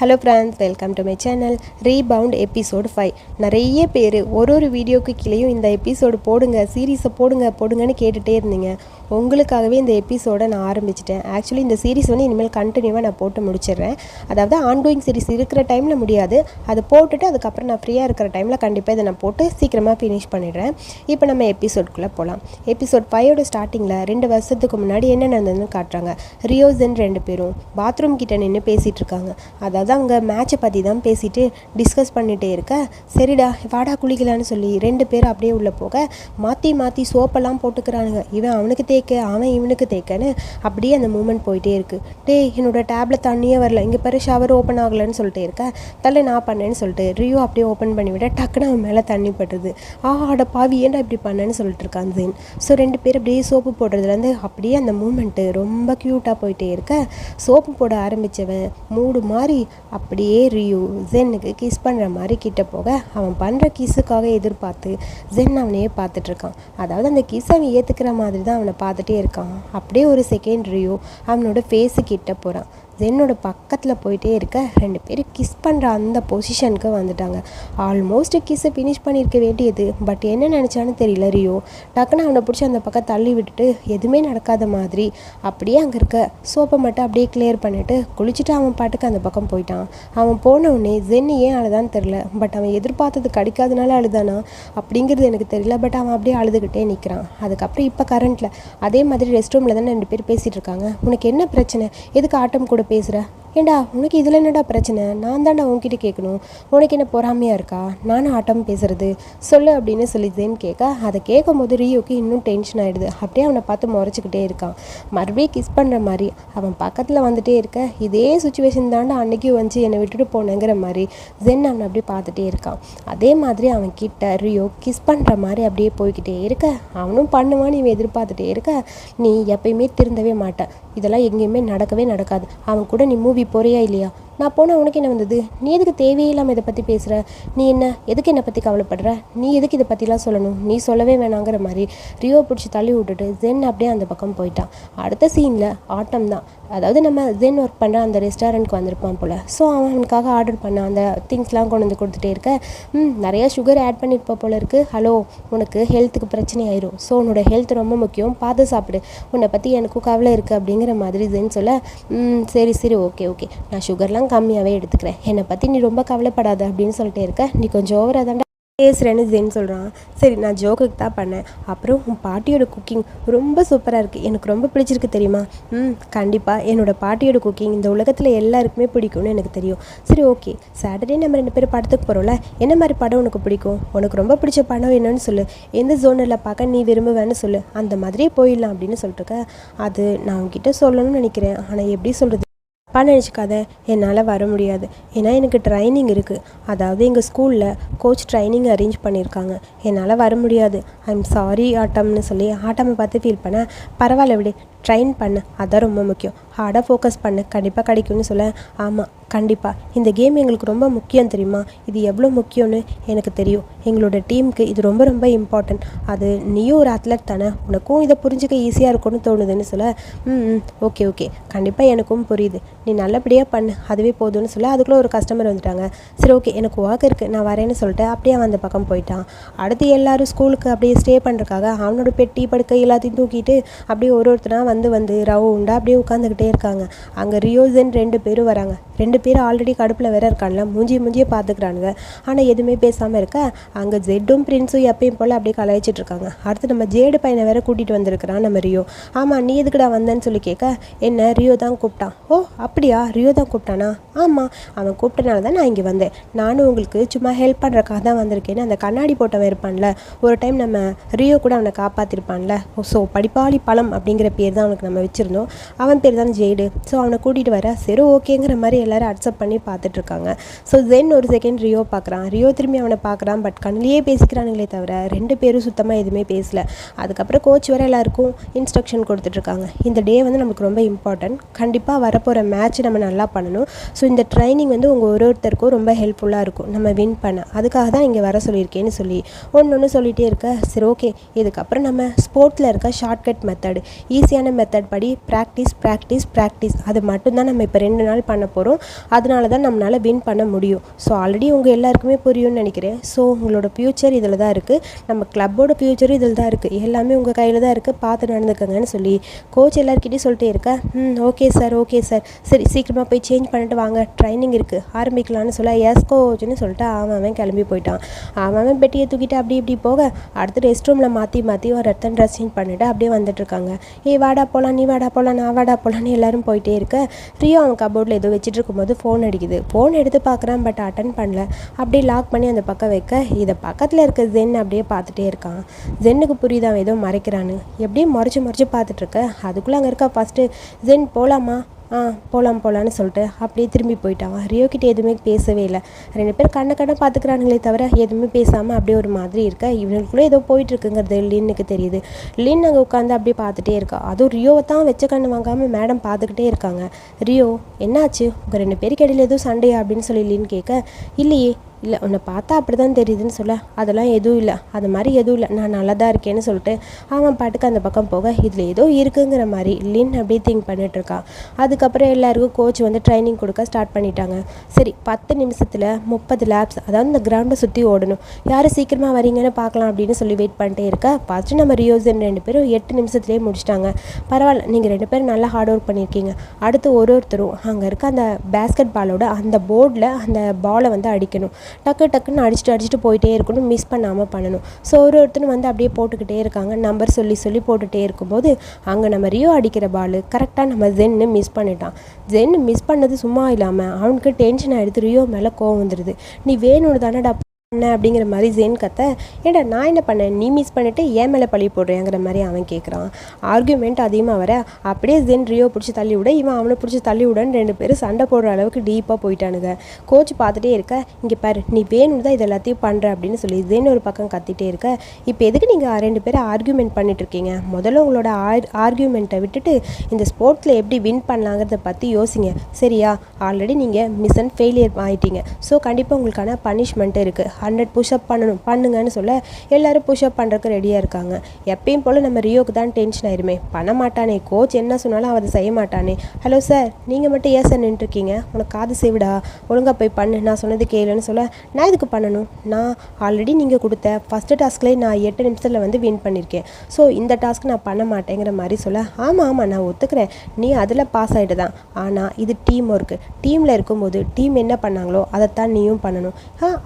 Hello friends welcome to my channel rebound episode five நிறைய பேர் ஒரு ஒரு வீடியோக்கு கீழேயும் இந்த எபிசோடு போடுங்க சீரீஸை போடுங்க போடுங்கன்னு கேட்டுகிட்டே இருந்தீங்க. உங்களுக்காகவே இந்த எபிசோடை நான் ஆரம்பிச்சிட்டேன். ஆக்சுவலி இந்த சீரிஸ் வந்து இனிமேல் கண்டினியூவாக நான் போட்டு முடிச்சிடுறேன். அதாவது ஆன்கோயிங் சீரிஸ் இருக்கிற டைமில் முடியாது. அது போட்டுட்டு அதுக்கப்புறம் நான் ஃப்ரீயாக இருக்கிற டைமில் கண்டிப்பாக இதை நான் போட்டு சீக்கிரமாக ஃபினிஷ் பண்ணிடுறேன். இப்போ நம்ம எபிசோட்குள்ளே போகலாம் எபிசோட் ஃபைவோட ஸ்டார்டிங்கில் ரெண்டு வருஷத்துக்கு முன்னாடி என்ன நடந்ததுன்னு காட்டுறாங்க. ரியோசன் ரெண்டு பேரும் பாத்ரூம் கிட்ட நின்று பேசிகிட்டு இருக்காங்க. அதாவது அவங்க மேட்சை பற்றி தான் பேசிட்டு டிஸ்கஸ் பண்ணிகிட்டே இருக்க. சரிடா வாடா குளிக்கலான்னு சொல்லி ரெண்டு பேரும் அப்படியே உள்ளே போக மாற்றி மாற்றி சோப்பெல்லாம் போட்டுக்கிறானுங்க. இவன் அவனுக்கு தேய்க்க அவன் இவனுக்கு தேய்க்கன்னு அப்படியே அந்த மூமெண்ட் போயிட்டே இருக்குது டேய் என்னோட டேப்லெட் தண்ணியே வரல. இங்கே பாரு ஷவர் ஓப்பன் ஆகலைன்னு சொல்லிட்டு இருக்க. தலை நான் பண்ணேன்னு சொல்லிட்டு ரியோ அப்படியே ஓப்பன் பண்ணி விட டக்குன்னு அவன் மேலே தண்ணி பட்டுது. ஆ அட பாவி ஏன்டா இப்படி பண்ணேன்னு சொல்லிட்டு இருக்கான் ஜெயின் ஸோ ரெண்டு பேர் அப்படியே சோப்பு போடுறதுலேருந்து அப்படியே அந்த மூமெண்ட்டு ரொம்ப க்யூட்டாக போயிட்டே இருக்க. சோப்பு போட ஆரம்பித்தவன் மூடு மாதிரி அப்படியே ரியூ ஜென்னுக்கு கிஸ் பண்ணுற மாதிரி கிட்ட போக அவன் பண்ணுற கிஸ்ஸுக்காக எதிர்பார்த்து ஜென் அவனையே பார்த்துட்ருக்கான் அதாவது அந்த கிஸ் அவன் ஏற்றுக்கிற மாதிரி தான் அவனை பார்த்துட்டே இருக்கான் அப்படியே ஒரு செகண்ட் ரியோ அவனோட ஃபேஸு கிட்ட போகிறான் ஜென்னோட பக்கத்தில் போயிட்டே இருக்க ரெண்டு பேரும் கிஸ் பண்ணுற அந்த பொசிஷனுக்கு வந்துட்டாங்க. ஆல்மோஸ்ட் கிஸ்ஸை ஃபினிஷ் பண்ணியிருக்க வேண்டியது. பட் என்ன நினச்சான்னு தெரியல ரியோ. டக்குன்னு அவனை பிடிச்சி அந்த பக்கம் தள்ளி விட்டுட்டு எதுவுமே நடக்காத மாதிரி அப்படியே அங்கே இருக்க. சோப்பை மட்டும் அப்படியே கிளியர் பண்ணிவிட்டு குளிச்சுட்டு அவன் பாட்டுக்கு அந்த பக்கம் போயிட்டான். அவன் போனவுடனே ஜென்னு ஏன் அழுதான்னு தெரில பட் அவன் எதிர்பார்த்தது கிடைக்காதனால அழுதானா? அப்படிங்கிறது எனக்கு தெரியல. பட் அவன் அப்படியே அழுதுகிட்டே நிற்கிறான் அதுக்கப்புறம் இப்போ கரண்ட்டில் அதே மாதிரி ரெஸ்ட் ரூமில் தானே ரெண்டு பேர் பேசிகிட்டு இருக்காங்க. உனக்கு என்ன பிரச்சனை? எதுக்கு ஆட்டம் கூட பேசுகிற ஏண்டா உனக்கு இதில் என்னடா பிரச்சனை? நான் தாண்டா உன்கிட்ட கேட்கணும் உனக்கு என்ன பொறாமையாக இருக்கா? நானும் ஆட்டம் பேசுறது. சொல்லு அப்படின்னு சொல்லி கேட்க அதை கேட்கும் போது ரியோக்கு இன்னும் டென்ஷன் ஆகிடுது அப்படியே அவனை பார்த்து முறைச்சிக்கிட்டே இருக்கான். மறுபடியும் கிஸ் பண்ணுற மாதிரி. அவன் பக்கத்தில் வந்துட்டே இருக்க. இதே சுச்சுவேஷன் தாண்டா அன்னைக்கு வந்து என்னை விட்டுட்டு போனேங்கிற மாதிரி ஜென் அவனை அப்படியே பார்த்துட்டே இருக்கான். அதே மாதிரி அவன் கிட்ட ரியோ கிஸ் பண்ணுற மாதிரி அப்படியே போய்கிட்டே இருக்க. அவனும் பண்ணுவான்னு இவன் எதிர்பார்த்துட்டே இருக்க. நீ எப்பயுமே திருந்தவே மாட்ட. இதெல்லாம் எங்கேயுமே நடக்கவே நடக்காது. அவன் கூட நீ மூவி போறியா இல்லையா? நான் போனால் உனக்கு என்ன வந்தது? நீ எதுக்கு தேவையில்லாமல் இதை பற்றி பேசுகிற நீ என்ன? எதுக்கு என்னை பற்றி கவலைப்படுற? நீ எதுக்கு இதை பற்றிலாம் சொல்லணும்? நீ சொல்லவே வேணாங்கிற மாதிரி ரியோ பிடிச்சி தள்ளி விட்டுட்டு ஜென் அப்படியே அந்த பக்கம் போயிட்டான். அடுத்த சீனில் ஆட்டம் தான். அதாவது நம்ம ஜென் ஒர்க் பண்ணுற அந்த ரெஸ்டாரண்ட்க்கு வந்திருப்பான் போல். ஸோ அவன் அவனுக்காக ஆர்டர் பண்ண அந்த திங்ஸ்லாம் கொண்டு வந்து கொடுத்துட்டே இருக்க. ம் நிறையா சுகர் ஆட் பண்ணியிருப்ப போல இருக்குது ஹலோ உனக்கு ஹெல்த்துக்கு பிரச்சனை ஆயிரும். ஸோ உன்னோட ஹெல்த் ரொம்ப முக்கியம். பார்த்து சாப்பிடு. உன்னை பற்றி எனக்கும் கவலை இருக்குது அப்படிங்கிற மாதிரி ஜென் சொல்ல ம் சரி சரி ஓகே ஓகே நான் சுகர்லாம் கம்மியாகவே எடுத்துக்கிறேன். என்னை பற்றி நீ ரொம்ப கவலைப்படாத அப்படின்னு சொல்லிட்டு இருக்க. நீ கொஞ்சம் ஓவராக தாண்டா பேசுகிறேன்னு ஜென் சொல்கிறான் சரி நான் ஜோக்குக்கு தான் பண்ணேன். அப்புறம் உன் பாட்டியோட குக்கிங் ரொம்ப சூப்பராக இருக்குது எனக்கு ரொம்ப பிடிச்சிருக்கு தெரியுமா? ம் கண்டிப்பாக என்னோட பாட்டியோட குக்கிங் இந்த உலகத்தில் எல்லாருக்குமே பிடிக்கும்னு எனக்கு தெரியும். சரி ஓகே சாட்டர்டே நம்ம ரெண்டு பேரும் படத்துக்கு போகிறோம்ல என்ன மாதிரி படம் உனக்கு பிடிக்கும்? உனக்கு ரொம்ப பிடிச்ச படம் என்னன்னு சொல்லு. எந்த ஜோனில் பார்க்க நீ விரும்புவேன்னு சொல்லு. அந்த மாதிரியே போயிடலாம் அப்படின்னு சொல்லிட்டுருக்க அது நான் உங்ககிட்ட சொல்லணும்னு நினைக்கிறேன். ஆனால் எப்படி சொல்கிறது தப்பாக நினச்சிக்காத என்னால் வர முடியாது. ஏன்னா எனக்கு ட்ரைனிங் இருக்குது அதாவது எங்கள் ஸ்கூலில் கோச் ட்ரைனிங் அரேஞ்ச் பண்ணியிருக்காங்க என்னால் வர முடியாது. ஐம் சாரி ஆட்டம்னு சொல்லி ஆட்டமை பார்த்து ஃபீல் பண்ண பரவாயில்ல விடு ட்ரைன் பண்ணு. அதான் ரொம்ப முக்கியம். ஹார்டாக ஃபோக்கஸ் பண்ணு. கண்டிப்பாக கிடைக்கும்னு சொல்ல ஆமாம் கண்டிப்பாக இந்த கேம் எங்களுக்கு ரொம்ப முக்கியம் தெரியுமா? இது எவ்வளோ முக்கியம்னு எனக்கு தெரியும். எங்களோட டீமுக்கு இது ரொம்ப ரொம்ப இம்பார்ட்டன்ட். அது நீயும் ஒரு அத்லட் தானே. உனக்கும் இதை புரிஞ்சுக்க ஈஸியாக இருக்கும்னு தோணுதுன்னு சொல்ல ம் ஓகே ஓகே கண்டிப்பாக எனக்கும் புரியுது. நீ நல்லபடியாக பண்ணு. அதுவே போதும்னு சொல்ல அதுக்குள்ளே ஒரு கஸ்டமர் வந்துட்டாங்க. சரி ஓகே எனக்கு ஒர்க் இருக்குது நான் வரேன்னு சொல்லிட்டு அப்படியே அந்த பக்கம் போயிட்டான். அடுத்து எல்லாரும் ஸ்கூலுக்கு அப்படியே ஸ்டே பண்ணுறக்காக அவனோட பெட்டி படுக்கை எல்லாத்தையும் தூக்கிட்டு அப்படியே ஒரு ஒருத்தராக வந்து வந்து ரவுண்டாக அப்படியே உட்காந்துக்கிட்டே இருக்காங்க. அங்கே ரியோசன் ரெண்டு பேரும் வராங்க. ரெண்டு பேர் ஆல்ரெடி கடுப்பில் வேற இருக்கான்ல மூஞ்சி மூஞ்சியே பார்த்துக்கிறானுங்க ஆனால் எதுவுமே பேசாமல் இருக்க அங்கே ஜெட்டும் பிரின்ஸும் எப்பயும் போல் அப்படியே கலாய்ச்சிட்டு இருக்காங்க அடுத்து நம்ம ஜேடு பையனை வேற கூட்டிகிட்டு வந்திருக்கிறான் நம்ம ரியோ. ஆமாம் நீ எதுக்குடா வந்தேன்னு சொல்லி கேட்க என்ன ரியோ தான் கூப்பிட்டான். ஓ அப்படியா? ரியோ தான் கூப்பிட்டானா? ஆமாம் அவன் கூப்பிட்டனால தான் நான் இங்கே வந்தேன். நானும் உங்களுக்கு சும்மா ஹெல்ப் பண்ணுறக்காக தான் வந்திருக்கேன்னு அந்த கண்ணாடி போட்டவன் இருப்பான்ல ஒரு டைம் நம்ம ரியோ கூட அவனை காப்பாற்றிருப்பான்ல ஸோ படிப்பாளி பழம் அப்படிங்கிற பேர் தான் அவனுக்கு நம்ம வச்சுருந்தோம். அவன் பேர் தான் ஜெய்டு ஸோ அவனை கூட்டிகிட்டு வர சரி ஓகேங்கிற மாதிரி எல்லாரும் அக்செப்ட் பண்ணி பார்த்துட்ருக்காங்க. ஸோ தென் ஒரு செகண்ட் ரியோ பார்க்குறான். ரியோ திரும்பி அவனை பார்க்குறான். பட் கண்ணிலேயே பேசிக்கிறானுங்களே தவிர ரெண்டு பேரும் சுத்தமாக எதுவுமே பேசல. அதுக்கப்புறம் கோச் வர எல்லாருக்கும் இன்ஸ்ட்ரக்ஷன் கொடுத்துட்ருக்காங்க. இந்த டே வந்து நமக்கு ரொம்ப இம்பார்ட்டன்ட் கண்டிப்பாக வரப்போகிற மேட்ச் நம்ம நல்லா பண்ணணும். ஸோ இந்த ட்ரைனிங் வந்து உங்கள் ஒரு ஒருத்தருக்கும் ரொம்ப ஹெல்ப்ஃபுல்லாக இருக்கும். நம்ம வின் பண்ண. அதுக்காக தான் இங்கே வர சொல்லியிருக்கேன்னு சொல்லி. ஒன்று ஒன்று சொல்லிகிட்டே இருக்க. சரி ஓகே இதுக்கப்புறம் நம்ம ஸ்போர்ட்ஸில் இருக்க ஷார்ட்கட் மெத்தடு ஈஸியான மெத்தட் படி ப்ராக்டிஸ் ப்ராக்டிஸ் ப்ராக்டிஸ் அது மட்டும்தான் நம்ம இப்போ ரெண்டு நாள் பண்ண போகிறோம் அதனால தான் நம்மளால் வின் பண்ண முடியும். ஸோ ஆல்ரெடி உங்கள் எல்லாருக்குமே புரியும்னு நினைக்கிறேன். ஸோ உங்களோட ஃப்யூச்சர் இதில் தான் இருக்குது நம்ம கிளப்போட ஃப்யூச்சரும் இதில் தான் இருக்குது எல்லாமே உங்கள் கையில் தான் இருக்குது பார்த்து நடந்துக்கங்கன்னு சொல்லி கோச் எல்லாருக்கிட்டையும் சொல்லிட்டே இருக்கா? ம் ஓகே சார் ஓகே சார் சரி சீக்கிரமாக போய் சேஞ்ச் பண்ணிட்டு வாங்க. ட்ரைனிங் இருக்குது ஆரம்பிக்கலாம்னு சொல்ல எஸ் கோச்னு சொல்லிட்டு அவன் அவன் கிளம்பி போயிட்டான். அவன் அவன் பெட்டியை தூக்கிட்டு அப்படி இப்படி போக அடுத்து ரெஸ்ட் ரூமில் மாற்றி மாற்றி ஒரு இடத்த ட்ரெஸ் சேஞ்ச் பண்ணிட்டு அப்படியே வந்துட்டுருக்காங்க ஏய் வாடா போகலாம் நீ வாடா போகலாம் நான் வாடா போகலான்னு எல்லாரும் போயிட்டே இருக்க. ரியோ அவன் கபோர்டில் ஏதோ வச்சுட்டு இருக்கும்போது ஃபோன் அடிக்குது. ஃபோன் எடுத்து பார்க்குறான் பட் அட்டன் பண்ணல. அப்படியே லாக் பண்ணி அந்த பக்கம் வைக்க இதை பக்கத்தில் இருக்க ஜென் அப்படியே பார்த்துட்டே இருக்கான். ஜென்னுக்கு புரியுது அவன் ஏதோ மறைக்கிறான்னு. எப்படியும் முறைச்சி முறைச்சி பார்த்துட்டு இருக்க. அதுக்குள்ளே அங்கே இருக்கா ஃபஸ்ட்டு ஜென் போகலாமா ஆ போகலாம் போகலான்னு சொல்லிட்டு அப்படியே திரும்பி போயிட்டான் ரியோ கிட்ட எதுவுமே பேசவே இல்லை. ரெண்டு பேர் கண்ண கண்ண பார்த்துக்கிறானுங்களே தவிர எதுவுமே பேசாமல் அப்படியே ஒரு மாதிரி இருக்க. இவனுக்குள்ளே ஏதோ போயிட்டு இருக்குங்கிறது லின்னுக்கு தெரியுது. லின் அங்கே உட்காந்து அப்படியே பார்த்துட்டே இருக்கா. அதுவும் ரியோவை தான் வச்ச கண்ணு வாங்காமல் மேடம் பார்த்துக்கிட்டே இருக்காங்க. ரியோ என்னாச்சு? உங்கள் ரெண்டு பேருக்கு இடையில எதுவும் சண்டையா அப்படின்னு சொல்லி லின் கேட்க இல்லையே இல்லை உன்னை பார்த்தா அப்படி தான் தெரியுதுன்னு சொல்ல. அதெல்லாம் எதுவும் இல்லை. அது மாதிரி எதுவும் இல்லை. நான் நல்லா தான் இருக்கேன்னு சொல்லிட்டு அவன் பாட்டுக்கு அந்த பக்கம் போக இதில் ஏதோ இருக்குங்கிற மாதிரி லின் அப்படியே திங்க் பண்ணிகிட்ருக்கான் அதுக்கப்புறம் எல்லாருக்கும் கோச் வந்து ட்ரைனிங் கொடுக்க ஸ்டார்ட் பண்ணிட்டாங்க. சரி பத்து நிமிஷத்தில் முப்பது லேப்ஸ் அதாவது இந்த கிரவுண்டை சுற்றி ஓடணும். யார் சீக்கிரமாக வரீங்கன்னு பார்க்கலாம் அப்படின்னு சொல்லி வெயிட் பண்ணிட்டே இருக்க. ஃபஸ்ட்டு நம்ம ரியோசன் ரெண்டு பேரும் எட்டு நிமிஷத்துலேயே முடிச்சிட்டாங்க. பரவாயில்ல நீங்கள் ரெண்டு பேரும் நல்லா ஹார்ட் ஒர்க் பண்ணியிருக்கீங்க. அடுத்து ஒரு ஒருத்தரும் அங்கே இருக்க அந்த பேஸ்கெட் பாலோட அந்த போர்டில் அந்த பாலை வந்து அடிக்கணும். டக்கு டக்குன்னு அடிச்சுட்டு அடிச்சுட்டு போயிட்டே இருக்கணும் மிஸ் பண்ணாமல் பண்ணணும். ஸோ ஒரு ஒருத்தரும் வந்து அப்படியே போட்டுக்கிட்டே இருக்காங்க. நம்பர் சொல்லி சொல்லி போட்டுகிட்டே இருக்கும்போது அங்கே நம்ம ரியோ அடிக்கிற பால் கரெக்டாக நம்ம ஜென்னு மிஸ் பண்ணிட்டான். ஜென் மிஸ் பண்ணது சும்மா இல்லாமல் அவனுக்கு டென்ஷன் ஆகிடுது ரியோ மேலே கோவம் வந்துடுது நீ வேணும்னு தானடா என்ன அப்படிங்கிற மாதிரி ஜெயின் கத்த ஏடா நான் என்ன பண்ணேன்? நீ மிஸ் பண்ணிவிட்டு ஏன் மேலே பழி போடுறேங்கிற மாதிரி அவன் கேட்குறான் ஆர்கியூமெண்ட் அதிகமாக வர அப்படியே ஜென் ரியோ பிடிச்சி தள்ளி விட இவன் அவனை பிடிச்சி தள்ளி விடன்னு ரெண்டு பேரும் சண்டை போடுற அளவுக்கு டீப்பாக போயிட்டானுங்க. கோச் பார்த்துட்டே இருக்க இங்கே பாரு நீ வேணும் தான் இது எல்லாத்தையும் பண்ணுற அப்படின்னு சொல்லி ஜென் ஒரு பக்கம் கத்திட்டே இருக்க. இப்போ எதுக்கு நீங்கள் ரெண்டு பேரும் ஆர்கியூமெண்ட் பண்ணிட்டு இருக்கீங்க? முதல்ல உங்களோட ஆர் ஆர்கியூமெண்ட்டை விட்டுட்டு இந்த ஸ்போர்ட்ஸில் எப்படி வின் பண்ணலாங்கிறத பற்றி யோசிங்க. சரியா? ஆல்ரெடி நீங்கள் மிஸ் அண்ட் ஃபெயிலியர் ஆகிட்டீங்க ஸோ கண்டிப்பாக உங்களுக்கான பனிஷ்மெண்ட்டு இருக்குது ஹண்ட்ரட் புஷ்அப் பண்ணணும் பண்ணுங்கன்னு சொல்ல எல்லாரும் புஷ்அப் பண்ணுறதுக்கு ரெடியாக இருக்காங்க. எப்பயும் போல் நம்ம ரியோக்கு தான் டென்ஷன் ஆயிருமே. பண்ண மாட்டானே. கோச் என்ன சொன்னாலும் அவன் அதை செய்ய மாட்டானே. ஹலோ சார் நீங்கள் மட்டும் ஏன் சார் நின்றுருக்கீங்க? உனக்கு காது சேவிடா. ஒழுங்காக போய் பண்ணு. நான் சொன்னது கேளுன்னு சொல்ல நான் இதுக்கு பண்ணணும்? நான் ஆல்ரெடி நீங்கள் கொடுத்த ஃபஸ்ட்டு டாஸ்க்லேயே நான் எட்டு நிமிஷத்தில் வந்து வின் பண்ணியிருக்கேன் ஸோ இந்த டாஸ்க் நான் பண்ண மாட்டேங்கிற மாதிரி சொல்ல ஆமாம் ஆமாம் நான் ஒத்துக்கிறேன். நீ அதில் பாஸ் ஆகிட்டு தான் ஆனால் இது டீம் ஒர்க்கு டீமில் இருக்கும்போது டீம் என்ன பண்ணாங்களோ அதைத்தான் நீயும் பண்ணணும்.